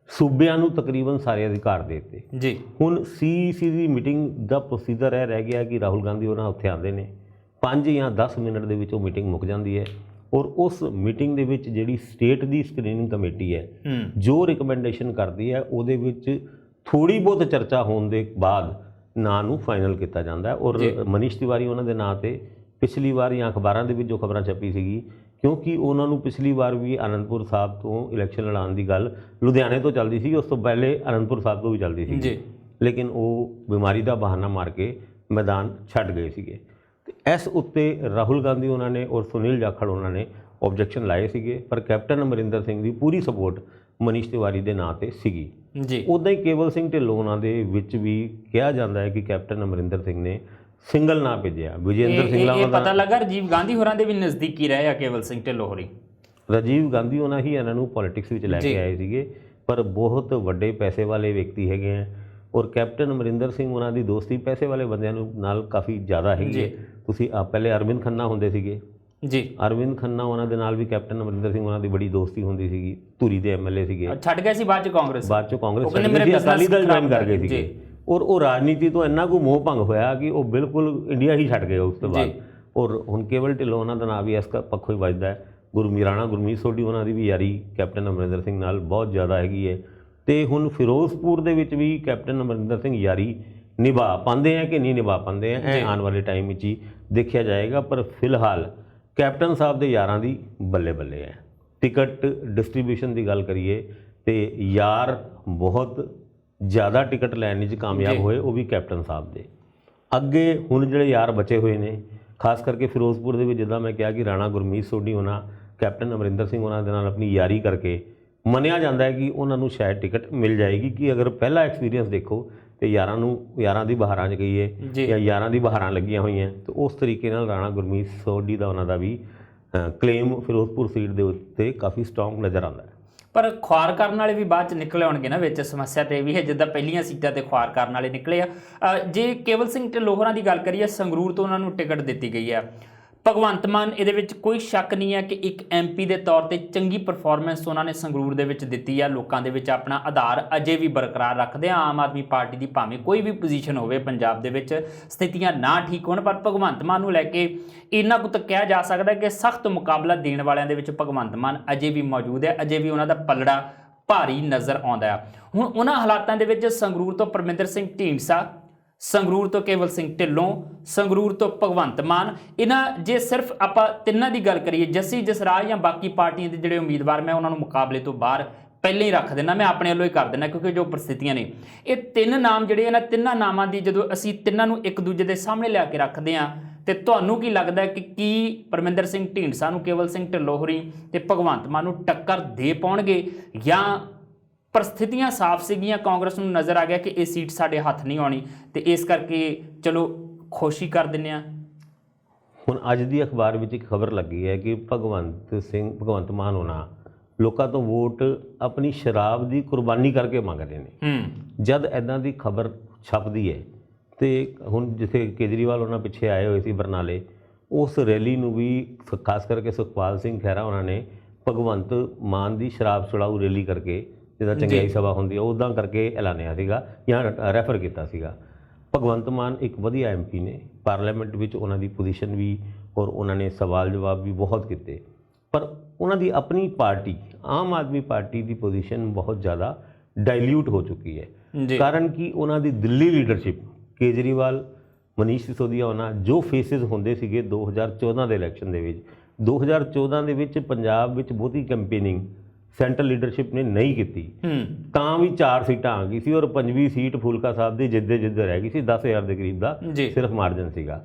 ਸੂਬਿਆਂ ਨੂੰ ਤਕਰੀਬਨ ਸਾਰੇ ਅਧਿਕਾਰ ਦੇ ਦਿੱਤੇ। ਜੀ। ਹੁਣ ਸੀਈਸੀ ਦੀ ਮੀਟਿੰਗ ਦਾ ਪ੍ਰੋਸੀਜਰ ਇਹ ਰਹਿ ਗਿਆ ਕਿ ਰਾਹੁਲ ਗਾਂਧੀ ਉਹਨਾਂ ਉੱਥੇ ਆਉਂਦੇ ਨੇ। 5 ਜਾਂ 10 ਮਿੰਟ ਦੇ ਵਿੱਚ ਉਹ ਮੀਟਿੰਗ ਮੁੱਕ ਜਾਂਦੀ ਹੈ ਔਰ ਉਸ ਮੀਟਿੰਗ ਦੇ ਵਿੱਚ ਜਿਹੜੀ ਸਟੇਟ ਦੀ ਸਕਰੀਨਿੰਗ ਕਮੇਟੀ ਹੈ ਜੋ ਰਿਕਮੈਂਡੇਸ਼ਨ ਕਰਦੀ ਹੈ ਉਹਦੇ ਵਿੱਚ ਥੋੜੀ ਬਹੁਤ ਚਰਚਾ ਹੋਣ ਦੇ ਬਾਅਦ ਨਾਂ ਨੂੰ ਫਾਈਨਲ ਕੀਤਾ ਜਾਂਦਾ ਹੈ ਔਰ। ਮਨੀਸ਼ ਤਿਵਾਰੀ ਉਹਨਾਂ ਦੇ ਨਾਂ ਤੇ ਪਿਛਲੀ ਵਾਰ ਜਾਂ ਅਖਬਾਰਾਂ ਦੇ ਵਿੱਚ ਜੋ ਖਬਰਾਂ ਛਪੀ ਸੀਗੀ ਕਿਉਂਕਿ ਉਹਨਾਂ ਨੂੰ ਪਿਛਲੀ ਵਾਰ ਵੀ ਆਨੰਦਪੁਰ ਸਾਹਿਬ ਤੋਂ ਇਲੈਕਸ਼ਨ ਲੜਾਉਣ ਦੀ ਗੱਲ ਲੁਧਿਆਣੇ ਤੋਂ ਚੱਲਦੀ ਸੀ ਉਸ ਤੋਂ ਪਹਿਲੇ ਆਨੰਦਪੁਰ ਸਾਹਿਬ ਤੋਂ ਵੀ ਚੱਲਦੀ ਸੀ ਜੀ। ਲੇਕਿਨ ਉਹ ਬਿਮਾਰੀ ਦਾ ਬਹਾਨਾ ਮਾਰ ਕੇ ਮੈਦਾਨ ਛੱਡ ਗਏ ਸੀਗੇ। ਤੇ ਇਸ ਉੱਤੇ ਰਾਹੁਲ ਗਾਂਧੀ ਉਹਨਾਂ ਨੇ ਔਰ ਸੁਨੀਲ ਜਾਖੜ ਉਹਨਾਂ ਨੇ ਆਬਜੈਕਸ਼ਨ ਲਾਏ ਸੀਗੇ ਪਰ ਕੈਪਟਨ ਅਮਰਿੰਦਰ ਸਿੰਘ ਦੀ ਪੂਰੀ ਸਪੋਰਟ ਮਨੀਸ਼ ਤਿਵਾਰੀ ਦੇ ਨਾਂ ਤੇ ਸੀਗੀ। ਜੀ। ਉਦਾਂ ਹੀ ਕੇਵਲ ਸਿੰਘ ਢਿੱਲੋਂ ਉਹਨਾਂ ਦੇ ਵਿੱਚ ਵੀ ਕਿਹਾ ਜਾਂਦਾ ਹੈ ਕਿ ਕੈਪਟਨ ਅਮਰਿੰਦਰ ਸਿੰਘ ਨੇ ਸਿੰਗਲ ਨਾਂ ਭੇਜਿਆ। ਵਿਜੇਂਦਰ ਸਿੰਘਲਾ ਇਹ ਉਹਨਾਂ ਪਤਾ ਦਾ ਲੱਗਾ ਰਾਜੀਵ ਗਾਂਧੀ ਹੋਰਾਂ ਦੇ ਵੀ ਨਜ਼ਦੀਕੀ ਰਹੇ ਆ ਕੇਵਲ ਸਿੰਘ ਢਿੱਲੋਂ ਹੋਰੀ। ਰਾਜੀਵ ਗਾਂਧੀ ਉਹਨਾਂ ਹੀ ਇਹਨਾਂ ਨੂੰ ਪੋਲਿਟਿਕਸ ਵਿੱਚ ਲੈ ਜੀ। ਕੇ ਆਏ ਸੀਗੇ ਪਰ ਬਹੁਤ ਵੱਡੇ ਪੈਸੇ ਵਾਲੇ ਵਿਅਕਤੀ ਹੈਗੇ ਆ। ਔਰ ਕੈਪਟਨ ਅਮਰਿੰਦਰ ਸਿੰਘ ਉਹਨਾਂ ਦੀ ਦੋਸਤੀ ਪੈਸੇ ਵਾਲੇ ਬੰਦਿਆਂ ਨੂੰ ਨਾਲ ਕਾਫੀ ਜ਼ਿਆਦਾ ਹੈਗੀ ਹੈ। ਜੀ। ਤੁਸੀਂ ਆ ਪਹਿਲੇ ਅਰਵਿੰਦ ਖੰਨਾ ਹੁੰਦੇ ਸੀਗੇ। ਜੀ। ਅਰਵਿੰਦ ਖੰਨਾ ਉਹਨਾਂ ਦੇ ਨਾਲ ਵੀ ਕੈਪਟਨ ਅਮਰਿੰਦਰ ਸਿੰਘ ਉਹਨਾਂ ਦੀ ਬੜੀ ਦੋਸਤੀ ਹੁੰਦੀ ਸੀਗੀ। ਧੂਰੀ ਦੇ ਐਮਐਲਏ ਸੀਗੇ। ਛੱਡ ਗਏ ਸੀ ਬਾਅਦ ਚ ਕਾਂਗਰਸ। ਬਾਅਦ ਚੋਂ ਉਹ ਕਾਂਗਰਸ ਕਹਿੰਦੇ ਛੱਡ ਗਏ ਮੇਰੇ ਸੀ। ਅਕਾਲੀ ਦਲ ਜੁਆਇਨ ਕਰ ਗਏ ਜੀ। ਔਰ ਉਹ ਰਾਜਨੀਤੀ ਤੋਂ ਇੰਨਾ ਕੁ ਮੋਹ ਭੰਗ ਹੋਇਆ ਕਿ ਉਹ ਬਿਲਕੁਲ ਇੰਡੀਆ ਹੀ ਛੱਡ ਗਏ ਉਸ ਤੋਂ ਬਾਅਦ। ਔਰ ਹੁਣ ਕੇਵਲ ਢਿੱਲੋਂ ਉਹਨਾਂ ਦਾ ਨਾਂ ਵੀ ਇਸ ਪੱਖੋਂ ਹੀ ਵੱਜਦਾ ਹੈ। ਗੁਰਮੀਰਾਣਾ ਗੁਰਮੀਤ ਸੋਢੀ ਉਹਨਾਂ ਦੀ ਵੀ ਯਾਰੀ ਕੈਪਟਨ ਅਮਰਿੰਦਰ ਸਿੰਘ ਨਾਲ ਬਹੁਤ ਜ਼ਿਆਦਾ ਹੈਗੀ ਹੈ। ਤੇ ਹੁਣ ਫਿਰੋਜ਼ਪੁਰ ਦੇ ਵਿੱਚ ਵੀ ਕੈਪਟਨ ਅਮਰਿੰਦਰ ਸਿੰਘ ਯਾਰੀ ਨਿਭਾ ਪਾਉਂਦੇ ਆ ਕਿ ਨਹੀਂ ਨਿਭਾ ਪਾਉਂਦੇ ਆ ਇਹ ਆਉਣ ਵਾਲੇ ਟਾਈਮ ਵਿੱਚ ਹੀ ਦੇਖਿਆ ਜਾਏਗਾ। ਪਰ ਫਿਲਹਾਲ ਕੈਪਟਨ ਸਾਹਿਬ ਦੇ ਯਾਰਾਂ ਦੀ ਬੱਲੇ ਬੱਲੇ ਹੈ। ਟਿਕਟ ਡਿਸਟ੍ਰੀਬਿਊਸ਼ਨ ਦੀ ਗੱਲ ਕਰੀਏ ਤੇ ਯਾਰ ਬਹੁਤ ਜ਼ਿਆਦਾ ਟਿਕਟ ਲੈਣ ਵਿੱਚ ਕਾਮਯਾਬ। ਹੋਏ ਉਹ ਵੀ ਕੈਪਟਨ ਸਾਹਿਬ ਦੇ ਅੱਗੇ ਹੁਣ ਜਿਹੜੇ ਯਾਰ ਬਚੇ ਹੋਏ ਨੇ ਖਾਸ ਕਰਕੇ ਫਿਰੋਜ਼ਪੁਰ ਦੇ ਵਿੱਚ ਜਿੱਦਾਂ ਮੈਂ ਕਿਹਾ ਕਿ ਰਾਣਾ ਗੁਰਮੀਤ ਸੋਢੀ ਹੋਣਾ ਕੈਪਟਨ ਅਮਰਿੰਦਰ ਸਿੰਘ ਉਹਨਾਂ ਦੇ ਨਾਲ ਆਪਣੀ ਯਾਰੀ ਕਰਕੇ ਮੰਨਿਆ ਜਾਂਦਾ ਹੈ ਕਿ ਉਹਨਾਂ ਨੂੰ ਸ਼ਾਇਦ ਟਿਕਟ ਮਿਲ ਜਾਏਗੀ ਕਿ ਅਗਰ ਪਹਿਲਾ ਐਕਸਪੀਰੀਅੰਸ ਦੇਖੋ ਤੇ ਯਾਰਾਂ ਨੂੰ ਯਾਰਾਂ ਦੀ ਬਹਾਰਾਂ 'ਚ ਗਈਏ ਜੀ। ਜਾਂ ਯਾਰਾਂ ਦੀ ਬਹਾਰਾਂ ਲੱਗੀਆਂ ਹੋਈਆਂ ਤੇ ਉਸ ਤਰੀਕੇ ਨਾਲ ਰਾਣਾ ਗੁਰਮੀਤ ਸੋਢੀ ਦਾ ਉਹਨਾਂ ਦਾ ਵੀ ਕਲੇਮ ਫਿਰੋਜ਼ਪੁਰ ਸੀਟ ਦੇ ਉੱਤੇ ਕਾਫੀ ਸਟਰੋਂਗ ਨਜ਼ਰ ਆਉਂਦਾ ਹੈ ਪਰ ਖੁਆਰ ਕਰਨ ਵਾਲੇ ਵੀ ਬਾਅਦ ਚ ਨਿਕਲ ਆਉਣਗੇ ਨਾ, ਵਿੱਚ ਸਮੱਸਿਆ ਤੇ ਇਹ ਵੀ ਹੈ, ਜਿੱਦਾਂ ਪਹਿਲੀਆਂ ਸੀਟਾਂ ਤੇ ਖੁਆਰ ਕਰਨ ਵਾਲੇ ਨਿਕਲੇ ਆ। ਜੇ ਕੇਵਲ ਸਿੰਘ ਢਿੱਲੋਂ ਹੋਰਾਂ ਦੀ ਗੱਲ ਕਰੀਏ, ਸੰਗਰੂਰ ਤੋਂ ਉਹਨਾਂ ਨੂੰ ਟਿਕਟ ਦਿੱਤੀ ਗਈ ਆ। ਭਗਵੰਤ ਮਾਨ, ਇਹਦੇ ਵਿੱਚ ਕੋਈ ਸ਼ੱਕ ਨਹੀਂ ਹੈ ਕਿ ਇੱਕ ਐਮਪੀ ਦੇ ਤੌਰ ਤੇ ਚੰਗੀ ਪਰਫਾਰਮੈਂਸ ਉਹਨਾਂ ਨੇ ਸੰਗਰੂਰ ਦੇ ਵਿੱਚ ਦਿੱਤੀ ਆ। ਲੋਕਾਂ ਦੇ ਵਿੱਚ ਆਪਣਾ ਆਧਾਰ ਅਜੇ ਵੀ ਬਰਕਰਾਰ ਰੱਖਦੇ ਆ। ਆਮ ਆਦਮੀ ਪਾਰਟੀ ਦੀ ਭਾਵੇਂ ਕੋਈ ਵੀ ਪੋਜੀਸ਼ਨ ਹੋਵੇ ਪੰਜਾਬ ਦੇ ਵਿੱਚ ਸਥਿਤੀਆਂ ਨਾ ਠੀਕ ਹੋਣ, ਪਰ ਭਗਵੰਤ ਮਾਨ ਨੂੰ ਲੈ ਕੇ ਇੰਨਾ ਕੁ ਤਾਂ ਕਿਹਾ ਜਾ ਸਕਦਾ ਕਿ ਸਖਤ ਮੁਕਾਬਲਾ ਦੇਣ ਵਾਲਿਆਂ ਦੇ ਵਿੱਚ ਭਗਵੰਤ ਮਾਨ ਅਜੇ ਵੀ ਮੌਜੂਦ ਹੈ। ਅਜੇ ਵੀ ਉਹਨਾਂ ਦਾ ਪਲੜਾ ਭਾਰੀ ਨਜ਼ਰ ਆਉਂਦਾ ਹੈ। ਹੁਣ ਉਹਨਾਂ ਹਾਲਾਤਾਂ ਦੇ ਵਿੱਚ ਸੰਗਰੂਰ ਤੋਂ ਪਰਮਿੰਦਰ ਸਿੰਘ ਢੀਂਡਸਾ ਸੰਗਰੂਰ ਤੋਂ ਕੇਵਲ ਸਿੰਘ ਢਿੱਲੋਂ, ਸੰਗਰੂਰ ਤੋਂ ਭਗਵੰਤ ਮਾਨ। ਇਹਨਾਂ ਜੇ ਸਿਰਫ ਆਪਾਂ ਤਿੰਨਾਂ ਦੀ ਗੱਲ ਕਰੀਏ, ਜੱਸੀ ਜਸਰਾਜ ਜਾਂ ਬਾਕੀ ਪਾਰਟੀਆਂ ਦੇ ਜਿਹੜੇ ਉਮੀਦਵਾਰ, ਮੈਂ ਉਹਨਾਂ ਨੂੰ ਮੁਕਾਬਲੇ ਤੋਂ ਬਾਹਰ ਪਹਿਲਾਂ ਹੀ ਰੱਖ ਦੇਣਾ ਮੈਂ ਆਪਣੇ ਵੱਲੋਂ ਹੀ ਕਰ ਦੇਣਾ ਕਿਉਂਕਿ ਜੋ ਪ੍ਰਸਥਿਤੀਆਂ ਨੇ। ਇਹ ਤਿੰਨ ਨਾਮ ਜਿਹੜੇ ਇਹਨਾਂ ਤਿੰਨਾਂ ਨਾਮਾਂ ਦੀ ਜਦੋਂ ਅਸੀਂ ਤਿੰਨਾਂ ਨੂੰ ਇੱਕ ਦੂਜੇ ਦੇ ਸਾਹਮਣੇ ਲਿਆ ਕੇ ਰੱਖਦੇ ਹਾਂ, ਤੇ ਤੁਹਾਨੂੰ ਕੀ ਲੱਗਦਾ ਕਿ ਕੀ ਪਰਮਿੰਦਰ ਸਿੰਘ ਢੀਂਡਸਾ ਨੂੰ ਕੇਵਲ ਸਿੰਘ ਢਿੱਲੋਂ ਹੋਰੀ ਤੇ ਭਗਵੰਤ ਮਾਨ ਨੂੰ ਟੱਕਰ ਦੇ ਪਾਉਣਗੇ ਜਾਂ ਪਰਿਸਥਿਤੀਆਂ ਸਾਫ਼ ਸੀਗੀਆਂ ਕਾਂਗਰਸ ਨੂੰ ਨਜ਼ਰ ਆ ਗਿਆ ਕਿ ਇਹ ਸੀਟ ਸਾਡੇ ਹੱਥ ਨਹੀਂ ਆਉਣੀ। ਤੇ ਇਸ ਕਰਕੇ ਚਲੋ ਖੁਸ਼ੀ ਕਰ ਦਿੰਨੇ ਆ ਹੁਣ ਅੱਜ ਦੀ ਅਖਬਾਰ ਵਿੱਚ ਇੱਕ ਖਬਰ ਲੱਗੀ ਹੈ ਕਿ ਭਗਵੰਤ ਸਿੰਘ ਭਗਵੰਤ ਮਾਨ ਹੋਣਾ ਲੋਕਾਂ ਤੋਂ ਵੋਟ ਆਪਣੀ ਸ਼ਰਾਬ ਦੀ ਕੁਰਬਾਨੀ ਕਰਕੇ ਮੰਗ ਰਹੇ ਨੇ ਜਦ ਐਦਾਂ ਦੀ ਖਬਰ ਛਪਦੀ ਹੈ ਤੇ ਹੁਣ ਜਿੱਥੇ ਕੇਜਰੀਵਾਲ ਉਹਨਾਂ ਪਿੱਛੇ ਆਏ ਹੋਏ ਸੀ ਬਰਨਾਲੇ ਉਸ ਰੈਲੀ ਨੂੰ ਵੀ ਖਾਸ ਕਰਕੇ ਸੁਖਪਾਲ ਸਿੰਘ ਖਹਿਰਾ ਉਹਨਾਂ ਨੇ ਭਗਵੰਤ ਮਾਨ ਦੀ ਸ਼ਰਾਬ ਛੁਡਾਊ ਰੈਲੀ ਕਰਕੇ ਜਿਹਦਾ ਚੰਗਿਆਈ ਸਭਾ ਹੁੰਦੀ ਹੈ ਉਦਾਂ ਕਰਕੇ ਐਲਾਨਿਆ ਸੀਗਾ ਜਾਂ ਰੈਫਰ ਕੀਤਾ ਸੀਗਾ। ਭਗਵੰਤ ਮਾਨ ਇੱਕ ਵਧੀਆ ਐਮਪੀ ਨੇ ਪਾਰਲੀਮੈਂਟ ਵਿੱਚ ਉਹਨਾਂ ਦੀ ਪੋਜੀਸ਼ਨ ਵੀ ਔਰ ਉਹਨਾਂ ਨੇ ਸਵਾਲ ਜਵਾਬ ਵੀ ਬਹੁਤ ਕੀਤੇ। ਪਰ ਉਹਨਾਂ ਦੀ ਆਪਣੀ ਪਾਰਟੀ ਆਮ ਆਦਮੀ ਪਾਰਟੀ ਦੀ ਪੋਜੀਸ਼ਨ ਬਹੁਤ ਜ਼ਿਆਦਾ ਡਾਇਲਿਊਟ ਹੋ ਚੁੱਕੀ ਹੈ। ਕਾਰਨ ਕਿ? ਉਹਨਾਂ ਦੀ ਦਿੱਲੀ ਲੀਡਰਸ਼ਿਪ ਕੇਜਰੀਵਾਲ ਮਨੀਸ਼ ਸਿਸੋਦੀਆ ਉਹਨਾਂ ਜੋ ਫੇਸਿਸ ਹੁੰਦੇ ਸੀਗੇ 2014 ਦੇ ਇਲੈਕਸ਼ਨ ਦੇ ਵਿੱਚ 2014 ਦੇ ਵਿੱਚ ਪੰਜਾਬ ਵਿੱਚ ਬਹੁਤੀ ਕੈਂਪੇਨਿੰਗ ਸੈਂਟਰਲ ਲੀਡਰਸ਼ਿਪ ਨੇ ਨਹੀਂ ਕੀਤੀ। ਤਾਂ ਵੀ ਚਾਰ ਸੀਟਾਂ ਆ ਗਈ ਸੀ ਔਰ ਪੰਜਵੀਂ ਸੀਟ ਫੂਲਕਾ ਸਾਹਿਬ ਦੀ ਜਿੱਦੇ ਜਿੱਦੇ ਰਹਿ ਗਈ ਸੀ 10000 ਦੇ ਕਰੀਬ ਦਾ ਸਿਰਫ ਮਾਰਜਨ ਸੀਗਾ।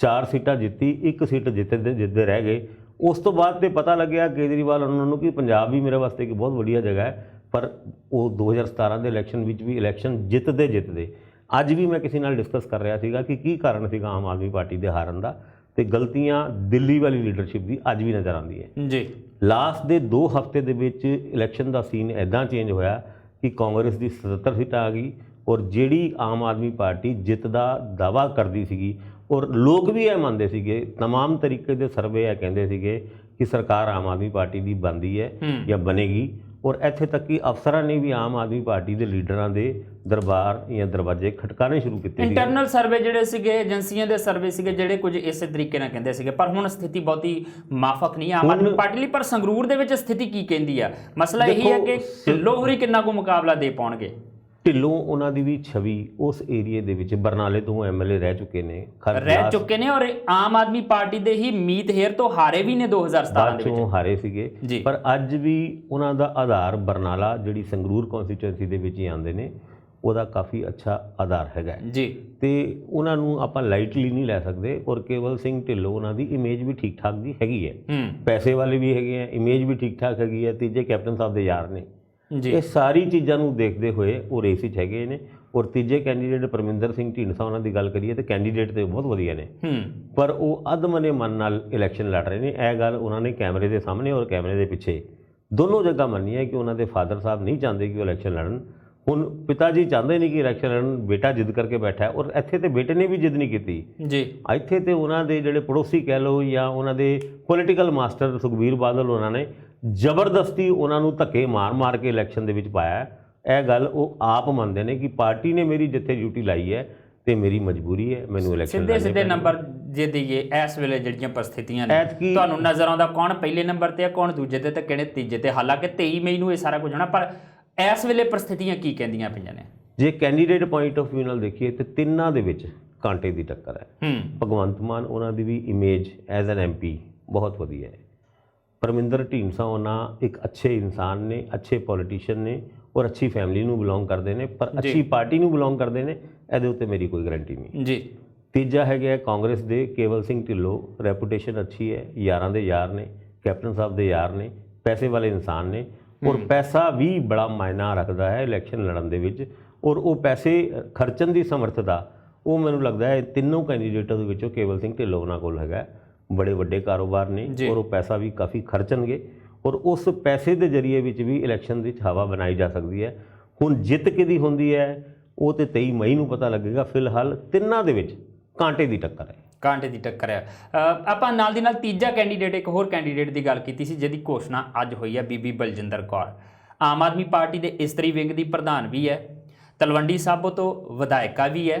ਚਾਰ ਸੀਟਾਂ ਜਿੱਤੀ ਇੱਕ ਸੀਟ ਜਿੱਤੇ ਜਿੱਦੇ ਰਹਿ ਗਏ। ਉਸ ਤੋਂ ਬਾਅਦ ਤੇ ਪਤਾ ਲੱਗਿਆ ਕੇਜਰੀਵਾਲ ਉਹਨਾਂ ਨੂੰ ਕਿ ਪੰਜਾਬ ਵੀ ਮੇਰੇ ਵਾਸਤੇ ਇੱਕ ਬਹੁਤ ਵਧੀਆ ਜਗ੍ਹਾ ਹੈ ਪਰ ਉਹ 2017 ਦੇ ਇਲੈਕਸ਼ਨ ਵਿੱਚ ਵੀ ਇਲੈਕਸ਼ਨ ਜਿੱਤਦੇ ਜਿੱਤਦੇ। ਅੱਜ ਵੀ ਮੈਂ ਕਿਸੇ ਨਾਲ ਡਿਸਕਸ ਕਰ ਰਿਹਾ ਸੀਗਾ ਕਿ ਕੀ ਕਾਰਨ ਸੀਗਾ ਆਮ ਆਦਮੀ ਪਾਰਟੀ ਦੇ ਹਾਰਨ ਦਾ। ਤੇ ਗਲਤੀਆਂ ਦਿੱਲੀ ਵਾਲੀ ਲੀਡਰਸ਼ਿਪ ਦੀ ਅੱਜ ਵੀ ਨਜ਼ਰ ਆਉਂਦੀ ਹੈ ਜੀ ਲਾਸਟ ਦੇ 2 ਹਫ਼ਤੇ ਦੇ ਵਿੱਚ ਇਲੈਕਸ਼ਨ ਦਾ ਸੀਨ ਐਦਾਂ ਚੇਂਜ ਹੋਇਆ ਕਿ ਕਾਂਗਰਸ ਦੀ 77 ਸੀਟਾਂ ਆ ਗਈ ਔਰ ਜਿਹੜੀ ਆਮ ਆਦਮੀ ਪਾਰਟੀ ਜਿੱਤ ਦਾ ਦਾਵਾ ਕਰਦੀ ਸੀਗੀ ਔਰ ਲੋਕ ਵੀ ਇਹ ਮੰਨਦੇ ਸੀਗੇ तमाम ਤਰੀਕੇ ਦੇ ਸਰਵੇ ਇਹ ਕਹਿੰਦੇ ਸੀਗੇ ਕਿ ਸਰਕਾਰ ਆਮ ਆਦਮੀ ਪਾਰਟੀ ਦੀ ਬਣਦੀ ਹੈ ਹੂੰ ਜਾਂ ਬਣੇਗੀ ਔਰ ਇੱਥੇ ਤੱਕ ਕਿ ਅਫਸਰਾਂ ਨੇ ਵੀ ਆਮ ਆਦਮੀ ਪਾਰਟੀ ਦੇ ਲੀਡਰਾਂ ਦੇ ਦਰਬਾਰ ਜਾਂ ਦਰਵਾਜ਼ੇ ਖਟਕਾਣੇ ਸ਼ੁਰੂ ਕੀਤੇ ਸੀ ਇੰਟਰਨਲ ਸਰਵੇ ਜਿਹੜੇ ਸੀਗੇ ਏਜੰਸੀਆਂ ਦੇ ਸਰਵੇ ਸੀਗੇ ਜਿਹੜੇ ਕੁਝ ਇਸੇ ਤਰੀਕੇ ਨਾਲ ਕਹਿੰਦੇ ਸੀਗੇ। ਪਰ ਹੁਣ ਸਥਿਤੀ ਬਹੁਤੀ ਮਾਫਕ ਨਹੀਂ ਆਮ ਆਦਮੀ ਪਾਰਟੀ ਲਈ ਪਰ ਸੰਗਰੂਰ ਦੇ ਵਿੱਚ ਸਥਿਤੀ ਕੀ ਕਹਿੰਦੀ ਆ? ਮਸਲਾ ਇਹੀ ਹੈ ਕਿ ਲੋਹਰੀ ਕਿੰਨਾ ਕੁ ਮੁਕਾਬਲਾ ਦੇ ਪਾਉਣਗੇ? ਢਿੱਲੋਂ ਉਹਨਾਂ ਦੀ ਵੀ ਛਵੀ ਉਸ ਏਰੀਏ ਦੇ ਵਿੱਚ ਬਰਨਾਲੇ ਤੋਂ ਐਮਐਲਏ ਰਹਿ ਚੁੱਕੇ ਨੇ ਰਹਿ ਚੁੱਕੇ ਨੇ ਔਰ ਆਮ ਆਦਮੀ ਪਾਰਟੀ ਦੇ ਹੀ ਮੀਤ ਹੇਰ ਤੋਂ ਹਾਰੇ ਵੀ ਨੇ 2017 ਬਾਅਦ ਦੇ ਵਿੱਚ। ਚੋਂ ਹਾਰੇ ਸੀਗੇ। ਪਰ ਅੱਜ ਵੀ ਉਹਨਾਂ ਦਾ ਆਧਾਰ ਬਰਨਾਲਾ ਜਿਹੜੀ ਸੰਗਰੂਰ ਕਨਸਟੀਚੁਐਂਸੀ ਦੇ ਵਿੱਚ ਹੀ ਆਉਂਦੇ ਨੇ ਉਹਦਾ ਕਾਫੀ ਅੱਛਾ ਆਧਾਰ ਹੈਗਾ। ਜੀ। ਤੇ ਉਹਨਾਂ ਨੂੰ ਆਪਾਂ ਲਾਈਟਲੀ ਨਹੀਂ ਲੈ ਸਕਦੇ ਔਰ ਕੇਵਲ ਸਿੰਘ ਢਿੱਲੋਂ ਉਹਨਾਂ ਦੀ ਇਮੇਜ ਵੀ ਠੀਕ ਠਾਕ ਦੀ ਹੈਗੀ ਹੈ। ਪੈਸੇ ਵਾਲੇ ਵੀ ਹੈਗੇ ਆ ਇਮੇਜ ਵੀ ਠੀਕ ਠਾਕ ਹੈਗੀ ਹੈ ਤੀਜੇ ਕੈਪਟਨ ਸਾਹਿਬ ਦੇ ਯਾਰ ਨੇ। ਇਹ ਸਾਰੀ ਚੀਜ਼ਾਂ ਨੂੰ ਦੇਖਦੇ ਹੋਏ ਉਹ ਰੇਸ ਵਿੱਚ ਹੈਗੇ ਨੇ। ਔਰ ਤੀਜੇ ਕੈਂਡੀਡੇਟ ਪਰਮਿੰਦਰ ਸਿੰਘ ਢੀਂਡਸਾ ਉਹਨਾਂ ਦੀ ਗੱਲ ਕਰੀਏ ਤੇ ਕੈਂਡੀਡੇਟ ਤੇ ਬਹੁਤ ਵਧੀਆ ਨੇ। ਹੂੰ। ਪਰ ਉਹ ਅਧਮਨੇ ਮਨ ਨਾਲ ਇਲੈਕਸ਼ਨ ਲੜ ਰਹੇ ਨੇ। ਇਹ ਗੱਲ ਉਹਨਾਂ ਨੇ ਕੈਮਰੇ ਦੇ ਸਾਹਮਣੇ ਔਰ ਕੈਮਰੇ ਦੇ ਪਿੱਛੇ ਦੋਨੋਂ ਜਗ੍ਹਾ ਮੰਨੀ ਹੈ ਕਿ ਉਹਨਾਂ ਦੇ ਫਾਦਰ ਸਾਹਿਬ ਨਹੀਂ ਚਾਹੁੰਦੇ ਕਿ ਉਹ ਇਲੈਕਸ਼ਨ ਲੜਨ। ਹੁਣ ਪਿਤਾ ਜੀ ਚਾਹੁੰਦੇ ਨਹੀਂ ਕਿ ਇਲੈਕਸ਼ਨ ਲੜਨ ਬੇਟਾ ਜਿੱਦ ਕਰਕੇ ਬੈਠਾ ਔਰ ਇੱਥੇ ਤੇ ਬੇਟੇ ਨੇ ਵੀ ਜਿੱਦ ਨਹੀਂ ਕੀਤੀ। ਜੀ। ਇੱਥੇ ਤੇ ਉਹਨਾਂ ਦੇ ਜਿਹੜੇ ਪੜੋਸੀ ਕਹਿ ਲਓ ਜਾਂ ਉਹਨਾਂ ਦੇ ਪੋਲੀਟੀਕਲ ਮਾਸਟਰ ਸੁਖਬੀਰ ਬਾਦਲ ਉਹਨਾਂ ਨੇ ਜ਼ਬਰਦਸਤੀ ਉਹਨਾਂ ਨੂੰ ਧੱਕੇ ਮਾਰ-ਮਾਰ ਕੇ ਇਲੈਕਸ਼ਨ ਦੇ ਵਿੱਚ ਪਾਇਆ। ਇਹ ਗੱਲ ਉਹ ਆਪ ਮੰਨਦੇ ਨੇ ਕਿ ਪਾਰਟੀ ਨੇ ਮੇਰੀ ਜਿੱਥੇ ਡਿਊਟੀ ਲਾਈ ਹੈ ਤੇ ਮੇਰੀ ਮਜਬੂਰੀ ਹੈ ਮੈਨੂੰ ਇਲੈਕਸ਼ਨ ਸਿੱਧੇ ਸਿੱਧੇ ਨੰਬਰ ਜੇ ਦਈਏ ਇਸ ਵੇਲੇ ਜਿਹੜੀਆਂ ਪ੍ਰਸਥਿਤੀਆਂ ਨੇ ਤੁਹਾਨੂੰ ਨਜ਼ਰ ਆਉਂਦਾ ਕੌਣ ਪਹਿਲੇ ਨੰਬਰ ਤੇ ਹੈ ਕੌਣ ਦੂਜੇ ਤੇ ਤੇ ਕਿਹੜੇ ਤੀਜੇ ਤੇ? ਹਾਲਾਂਕਿ 23 ਮਈ ਨੂੰ ਇਹ ਸਾਰਾ ਕੁਝ ਹੋਣਾ ਪਰ ਇਸ ਵੇਲੇ ਪ੍ਰਸਥਿਤੀਆਂ ਕੀ ਕਹਿੰਦੀਆਂ ਪਈਆਂ ਨੇ? ਜੇ ਕੈਂਡੀਡੇਟ ਪੁਆਇੰਟ ਆਫ View ਨਾਲ ਦੇਖੀਏ ਤੇ ਤਿੰਨਾਂ ਦੇ ਵਿੱਚ ਕਾਂਟੇ ਦੀ ਟੱਕਰ ਹੂੰ। ਭਗਵੰਤ ਮਾਨ ਉਹਨਾਂ ਦੀ ਵੀ ਇਮੇਜ ਐਜ਼ ਐਨ ਐਮਪੀ ਬਹੁਤ ਵਧੀਆ ਹੈ। ਪਰਮਿੰਦਰ ਢੀਂਡਸਾ ਉਹਨਾਂ ਇੱਕ ਅੱਛੇ ਇਨਸਾਨ ਨੇ ਅੱਛੇ ਪੋਲੀਟੀਸ਼ੀਅਨ ਨੇ ਔਰ ਅੱਛੀ ਫੈਮਿਲੀ ਨੂੰ ਬਿਲੋਂਗ ਕਰਦੇ ਨੇ ਪਰ ਅੱਛੀ ਪਾਰਟੀ ਨੂੰ ਬਿਲੋਂਗ ਕਰਦੇ ਨੇ ਇਹਦੇ ਉੱਤੇ ਮੇਰੀ ਕੋਈ ਗਾਰੰਟੀ ਨਹੀਂ। ਜੀ। ਤੀਜਾ ਹੈਗਾ ਕਾਂਗਰਸ ਦੇ ਕੇਵਲ ਸਿੰਘ ਢਿੱਲੋਂ ਰੈਪੂਟੇਸ਼ਨ ਅੱਛੀ ਹੈ ਯਾਰਾਂ ਦੇ ਯਾਰ ਨੇ ਕੈਪਟਨ ਸਾਹਿਬ ਦੇ ਯਾਰ ਨੇ ਪੈਸੇ ਵਾਲੇ ਇਨਸਾਨ ਨੇ ਔਰ ਪੈਸਾ ਵੀ ਬੜਾ ਮਾਇਨਾ ਰੱਖਦਾ ਹੈ ਇਲੈਕਸ਼ਨ ਲੜਨ ਦੇ ਵਿੱਚ ਔਰ ਉਹ ਪੈਸੇ ਖਰਚਣ ਦੀ ਸਮਰੱਥਾ ਉਹ ਮੈਨੂੰ ਲੱਗਦਾ ਹੈ ਤਿੰਨੋਂ ਕੈਂਡੀਡੇਟਾਂ ਦੇ ਵਿੱਚੋਂ ਕੇਵਲ ਸਿੰਘ ਢਿੱਲੋਂ ਉਹਨਾਂ ਕੋਲ ਹੈਗਾ। ਬੜੇ ਵੱਡੇ ਕਾਰੋਬਾਰ ਨੇ। ਔਰ ਉਹ ਪੈਸਾ ਵੀ ਕਾਫੀ ਖਰਚਣਗੇ ਔਰ ਉਸ ਪੈਸੇ ਦੇ ਜ਼ਰੀਏ ਵਿੱਚ ਵੀ ਇਲੈਕਸ਼ਨ ਵਿੱਚ ਹਵਾ ਬਣਾਈ ਜਾ ਸਕਦੀ ਹੈ। ਹੁਣ ਜਿੱਤ ਕਿਹਦੀ ਹੁੰਦੀ ਹੈ ਉਹ ਤੇ 23 ਮਈ ਨੂੰ ਪਤਾ ਲੱਗੇਗਾ। ਫਿਲਹਾਲ ਤਿੰਨਾਂ ਦੇ ਵਿੱਚ ਕਾਂਟੇ ਦੀ ਟੱਕਰ ਹੈ। ਕਾਂਟੇ ਦੀ ਟੱਕਰ ਹੈ। ਆਪਾਂ ਨਾਲ ਦੀ ਨਾਲ ਤੀਜਾ ਕੈਂਡੀਡੇਟ ਇੱਕ ਹੋਰ ਕੈਂਡੀਡੇਟ ਦੀ ਗੱਲ ਕੀਤੀ ਸੀ ਜਿਹਦੀ ਘੋਸ਼ਣਾ ਅੱਜ ਹੋਈ ਹੈ ਬੀਬੀ ਬਲਜਿੰਦਰ ਕੌਰ। ਆਮ ਆਦਮੀ ਪਾਰਟੀ ਦੇ ਇਸਤਰੀ ਵਿੰਗ ਦੀ ਪ੍ਰਧਾਨ ਵੀ ਹੈ। ਤਲਵੰਡੀ ਸਾਬੋ ਤੋਂ ਵਿਧਾਇਕਾ ਵੀ ਹੈ।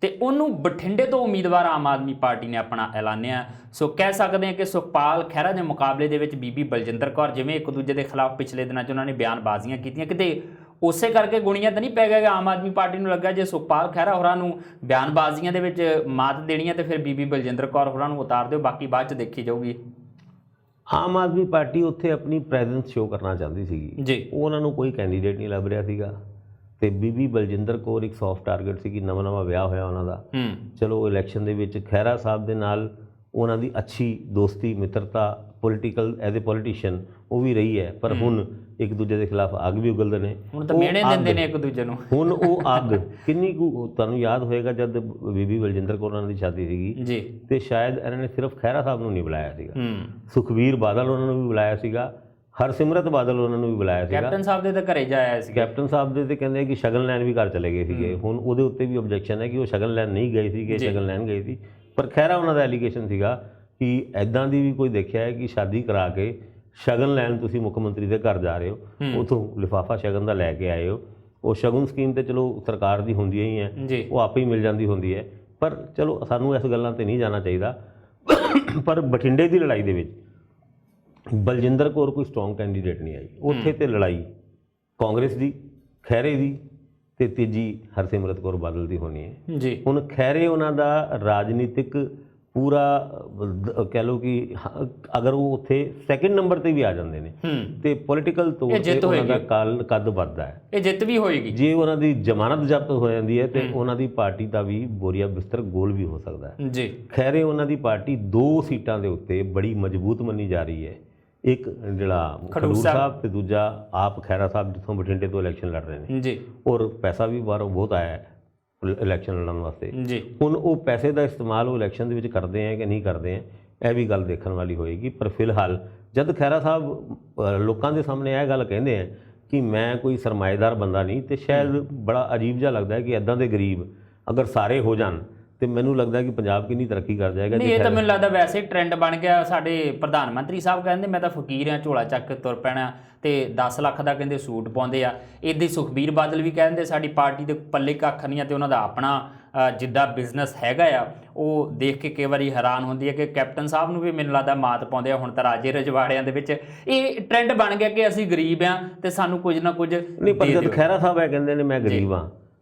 ਤੇ ਉਹਨੂੰ ਬਠਿੰਡੇ ਤੋਂ ਉਮੀਦਵਾਰ ਆਮ ਆਦਮੀ ਪਾਰਟੀ ਨੇ ਆਪਣਾ ਐਲਾਨਿਆ ਸੋ ਕਹਿ ਸਕਦੇ ਹਾਂ ਕਿ ਸੁਖਪਾਲ ਖਹਿਰਾ ਦੇ ਮੁਕਾਬਲੇ ਦੇ ਵਿੱਚ ਬੀਬੀ ਬਲਜਿੰਦਰ ਕੌਰ ਜਿਵੇਂ ਇੱਕ ਦੂਜੇ ਦੇ ਖਿਲਾਫ ਪਿਛਲੇ ਦਿਨਾਂ 'ਚ ਉਹਨਾਂ ਨੇ ਬਿਆਨਬਾਜ਼ੀਆਂ ਕੀਤੀਆਂ ਕਿਤੇ ਉਸੇ ਕਰਕੇ ਗੁਣੀਆਂ ਤਾਂ ਨਹੀਂ ਪੈ ਗਿਆ ਕਿ ਆਮ ਆਦਮੀ ਪਾਰਟੀ ਨੂੰ ਲੱਗਾ ਜੇ ਸੁਖਪਾਲ ਖਹਿਰਾ ਹੋਰਾਂ ਨੂੰ ਬਿਆਨਬਾਜ਼ੀਆਂ ਦੇ ਵਿੱਚ ਮਾਤ ਦੇਣੀ ਹੈ ਤੇ ਫਿਰ ਬੀਬੀ ਬਲਜਿੰਦਰ ਕੌਰ ਹੋਰਾਂ ਨੂੰ ਉਤਾਰ ਦਿਓ ਬਾਕੀ ਬਾਅਦ 'ਚ ਦੇਖੀ ਜਾਊਗੀ। ਆਮ ਆਦਮੀ ਪਾਰਟੀ ਉੱਥੇ ਆਪਣੀ ਪ੍ਰੈਜ਼ੈਂਸ ਸ਼ੋ ਕਰਨਾ ਚਾਹੁੰਦੀ ਸੀਗੀ। ਜੀ। ਉਹਨਾਂ ਨੂੰ ਕੋਈ ਕੈਂਡੀਡੇਟ ਨਹੀਂ ਲੱਭ ਰਿਹਾ ਸੀਗਾ। ਤੇ ਬੀਬੀ ਬਲਜਿੰਦਰ ਕੌਰ ਇੱਕ ਸੌਫਟ ਟਾਰਗੇਟ ਸੀਗੀ ਨਵਾਂ ਨਵਾਂ ਵਿਆਹ ਹੋਇਆ ਉਹਨਾਂ ਦਾ। ਚਲੋ ਇਲੈਕਸ਼ਨ ਦੇ ਵਿੱਚ ਖਹਿਰਾ ਸਾਹਿਬ ਦੇ ਨਾਲ ਉਹਨਾਂ ਦੀ ਅੱਛੀ ਦੋਸਤੀ ਮਿੱਤਰਤਾ ਪੋਲੀਟੀਕਲ ਐਜ਼ ਅ ਪੋਲੀਟੀਸ਼ੀਅਨ ਉਹ ਵੀ ਰਹੀ ਹੈ। ਪਰ ਹੁਣ ਇੱਕ ਦੂਜੇ ਦੇ ਖਿਲਾਫ ਅੱਗ ਵੀ ਉਗਲਦੇ ਨੇ। ਹੁਣ ਤਾਂ ਮਿਹਣੇ ਦਿੰਦੇ ਨੇ ਇੱਕ ਦੂਜੇ ਨੂੰ। ਹੁਣ ਉਹ ਅੱਗ। ਕਿੰਨੀ ਕੁ ਤੁਹਾਨੂੰ ਯਾਦ ਹੋਏਗਾ ਜਦ ਬੀਬੀ ਬਲਜਿੰਦਰ ਕੌਰ ਉਹਨਾਂ ਦੀ ਸ਼ਾਦੀ ਸੀਗੀ। ਜੀ। ਤੇ ਸ਼ਾਇਦ ਇਹਨਾਂ ਨੇ ਸਿਰਫ ਖਹਿਰਾ ਸਾਹਿਬ ਨੂੰ ਨਹੀਂ ਬੁਲਾਇਆ ਸੀਗਾ। ਸੁਖਵੀਰ ਬਾਦਲ ਉਹਨਾਂ ਨੂੰ ਵੀ ਬੁਲਾਇਆ ਸੀਗਾ। ਹਰਸਿਮਰਤ ਬਾਦਲ ਉਹਨਾਂ ਨੂੰ ਵੀ ਬੁਲਾਇਆ ਸੀਗਾ। ਕੈਪਟਨ ਸਾਹਿਬ ਦੇ ਤਾਂ ਘਰੇ ਜਾਇਆ ਸੀ ਕੈਪਟਨ ਸਾਹਿਬ ਦੇ ਤੇ ਕਹਿੰਦੇ ਕਿ ਸ਼ਗਨ ਲੈਣ ਵੀ ਘਰ ਚਲੇ ਗਏ ਸੀਗੇ। ਹੁਣ ਉਹਦੇ ਉੱਤੇ ਵੀ ਆਬਜੈਕਸ਼ਨ ਹੈ ਕਿ ਉਹ ਸ਼ਗਨ ਲੈਣ ਨਹੀਂ ਗਏ ਸੀਗੇ ਸ਼ਗਨ ਲੈਣ ਗਏ ਸੀ। ਪਰ ਖੈਰਾ ਉਹਨਾਂ ਦਾ ਐਲੀਗੇਸ਼ਨ ਸੀਗਾ ਕਿ ਐਦਾਂ ਦੀ ਵੀ ਕੋਈ ਦੇਖਿਆ ਹੈ ਕਿ ਸ਼ਾਦੀ ਕਰਾ ਕੇ ਸ਼ਗਨ ਲੈਣ ਤੁਸੀਂ ਮੁੱਖ ਮੰਤਰੀ ਦੇ ਘਰ ਜਾ ਰਹੇ ਹੋ ਉਥੋਂ ਲਿਫਾਫਾ ਸ਼ਗਨ ਦਾ ਲੈ ਕੇ ਆਏ ਹੋ। ਉਹ ਸ਼ਗੁਨ ਸਕੀਮ ਤੇ ਚਲੋ ਸਰਕਾਰ ਦੀ ਹੁੰਦੀਆਂ ਹੀ ਹੈ ਉਹ ਆਪੇ ਹੀ ਮਿਲ ਜਾਂਦੀ ਹੁੰਦੀ ਹੈ। ਪਰ ਚਲੋ ਸਾਨੂੰ ਇਸ ਗੱਲਾਂ ਤੇ ਨਹੀਂ ਜਾਣਾ ਚਾਹੀਦਾ। ਪਰ ਬਠਿੰਡੇ ਦੀ ਲੜਾਈ ਦੇ ਵਿੱਚ ਬਲਜਿੰਦਰ ਕੌਰ ਕੋਈ ਸਟਰੋਂਗ ਕੈਂਡੀਡੇਟ ਨਹੀਂ ਆਈ। ਉੱਥੇ ਤੇ ਲੜਾਈ ਕਾਂਗਰਸ ਦੀ ਖੈਰੇ ਦੀ ਤੇ ਤੀਜੀ ਹਰਸਿਮਰਤ ਕੌਰ ਬਾਦਲ ਦੀ ਹੋਣੀ ਹੈ। ਜੀ। ਹੁਣ ਖੈਰੇ ਉਹਨਾਂ ਦਾ ਰਾਜਨੀਤਿਕ ਪੂਰਾ ਕਹਿ ਲਓ ਕਿ ਅਗਰ ਉਹ ਉੱਥੇ ਸੈਕਿੰਡ ਨੰਬਰ ਤੇ ਵੀ ਆ ਜਾਂਦੇ ਨੇ ਤੇ ਪੋਲੀਟੀਕਲ ਤੌਰ ਤੇ ਉਹਨਾਂ ਦਾ। ਕਾਲ ਕੱਦ ਵੱਧਦਾ ਹੈ। ਇਹ ਜਿੱਤ ਵੀ ਹੋਏਗੀ। ਜੇ ਉਹਨਾਂ ਦੀ ਜ਼ਮਾਨਤ ਜ਼ਬਤ ਹੋ ਜਾਂਦੀ ਹੈ ਤੇ ਉਹਨਾਂ ਦੀ ਪਾਰਟੀ ਦਾ ਵੀ ਬੋਰੀਆ ਬਿਸਤਰ ਗੋਲ ਵੀ ਹੋ ਸਕਦਾ ਹੈ। ਜੀ। ਖੈਰੇ ਉਹਨਾਂ ਦੀ ਪਾਰਟੀ ਦੋ ਸੀਟਾਂ ਦੇ ਉੱਤੇ ਬੜੀ ਮਜ਼ਬੂਤ ਮੰਨੀ ਜਾ ਰਹੀ ਹੈ। ਇੱਕ ਜਿਹੜਾ ਖਡੂਰ ਸਾਹਿਬ। ਤੇ ਦੂਜਾ ਆਪ ਖੈਰਾ ਸਾਹਿਬ ਜਿੱਥੋਂ ਬਠਿੰਡੇ ਤੋਂ ਇਲੈਕਸ਼ਨ ਲੜ ਰਹੇ ਨੇ। ਜੀ। ਔਰ ਪੈਸਾ ਵੀ ਬਾਹਰੋਂ ਬਹੁਤ ਆਇਆ ਹੈ ਇਲੈਕਸ਼ਨ ਲੜਨ ਵਾਸਤੇ। ਜੀ। ਹੁਣ ਉਹ ਪੈਸੇ ਦਾ ਇਸਤੇਮਾਲ ਉਹ ਇਲੈਕਸ਼ਨ ਦੇ ਵਿੱਚ ਕਰਦੇ ਆ ਕਿ ਨਹੀਂ ਕਰਦੇ ਆ ਇਹ ਵੀ ਗੱਲ ਦੇਖਣ ਵਾਲੀ ਹੋਏਗੀ। ਪਰ ਫਿਲਹਾਲ ਜਦ ਖੈਰਾ ਸਾਹਿਬ ਲੋਕਾਂ ਦੇ ਸਾਹਮਣੇ ਇਹ ਗੱਲ ਕਹਿੰਦੇ ਆ ਕਿ ਮੈਂ ਕੋਈ ਸਰਮਾਏਦਾਰ ਬੰਦਾ ਨਹੀਂ ਤੇ ਸ਼ਾਇਦ ਬੜਾ ਅਜੀਬ ਜਿਹਾ ਲੱਗਦਾ ਹੈ ਕਿ ਐਦਾਂ ਦੇ ਗਰੀਬ ਅਗਰ ਸਾਰੇ ਹੋ ਜਾਣ ਤੇ ਮੈਨੂੰ ਲੱਗਦਾ ਕਿ ਪੰਜਾਬ ਕਿੰਨੀ ਤਰੱਕੀ ਕਰ ਜਾਏਗਾ ਨਹੀਂ ਇਹ ਤਾਂ ਮੈਨੂੰ ਲੱਗਦਾ ਵੈਸੇ ਟ੍ਰੈਂਡ ਬਣ ਗਿਆ ਸਾਡੇ ਪ੍ਰਧਾਨ ਮੰਤਰੀ ਸਾਹਿਬ ਕਹਿੰਦੇ ਮੈਂ ਤਾਂ ਫਕੀਰ ਆ ਝੋਲਾ ਚੱਕ ਕੇ ਤੁਰ ਪੈਣਾ ਤੇ 10 ਲੱਖ ਦਾ ਕਹਿੰਦੇ ਸੂਟ ਪਾਉਂਦੇ ਆ ਇਦਾਂ ਸੁਖਬੀਰ ਬਾਦਲ ਵੀ ਕਹਿੰਦੇ ਸਾਡੀ ਪਾਰਟੀ ਦੇ ਪੱਲੇ ਕੱਖ ਨਹੀਂ ਆ ਤੇ ਉਹਨਾਂ ਦਾ ਆਪਣਾ ਜਿੱਦਾਂ ਬਿਜ਼ਨਸ ਹੈਗਾ ਆ ਉਹ ਦੇਖ ਕੇ ਕਈ ਵਾਰੀ ਹੈਰਾਨ ਹੁੰਦੀ ਹੈ ਕਿ ਕੈਪਟਨ ਸਾਹਿਬ ਨੂੰ ਵੀ ਮੈਨੂੰ ਲੱਗਦਾ ਮਾਤ ਪਾਉਂਦੇ ਆ ਹੁਣ ਤਾਂ ਰਾਜੇ ਰਜਵਾੜਿਆਂ ਦੇ ਵਿੱਚ ਇਹ ਟ੍ਰੈਂਡ ਬਣ ਗਿਆ ਕਿ ਅਸੀਂ ਗਰੀਬ ਆ ਤੇ ਸਾਨੂੰ ਕੁਝ ਨਾ ਕੁਝ ਨਹੀਂ ਪਰ ਜਦ। ਖੈਰਾ ਸਾਹਿਬ ਇਹ ਕਹਿੰਦੇ ਨੇ ਮੈਂ ਗਰੀਬ ਜੀ।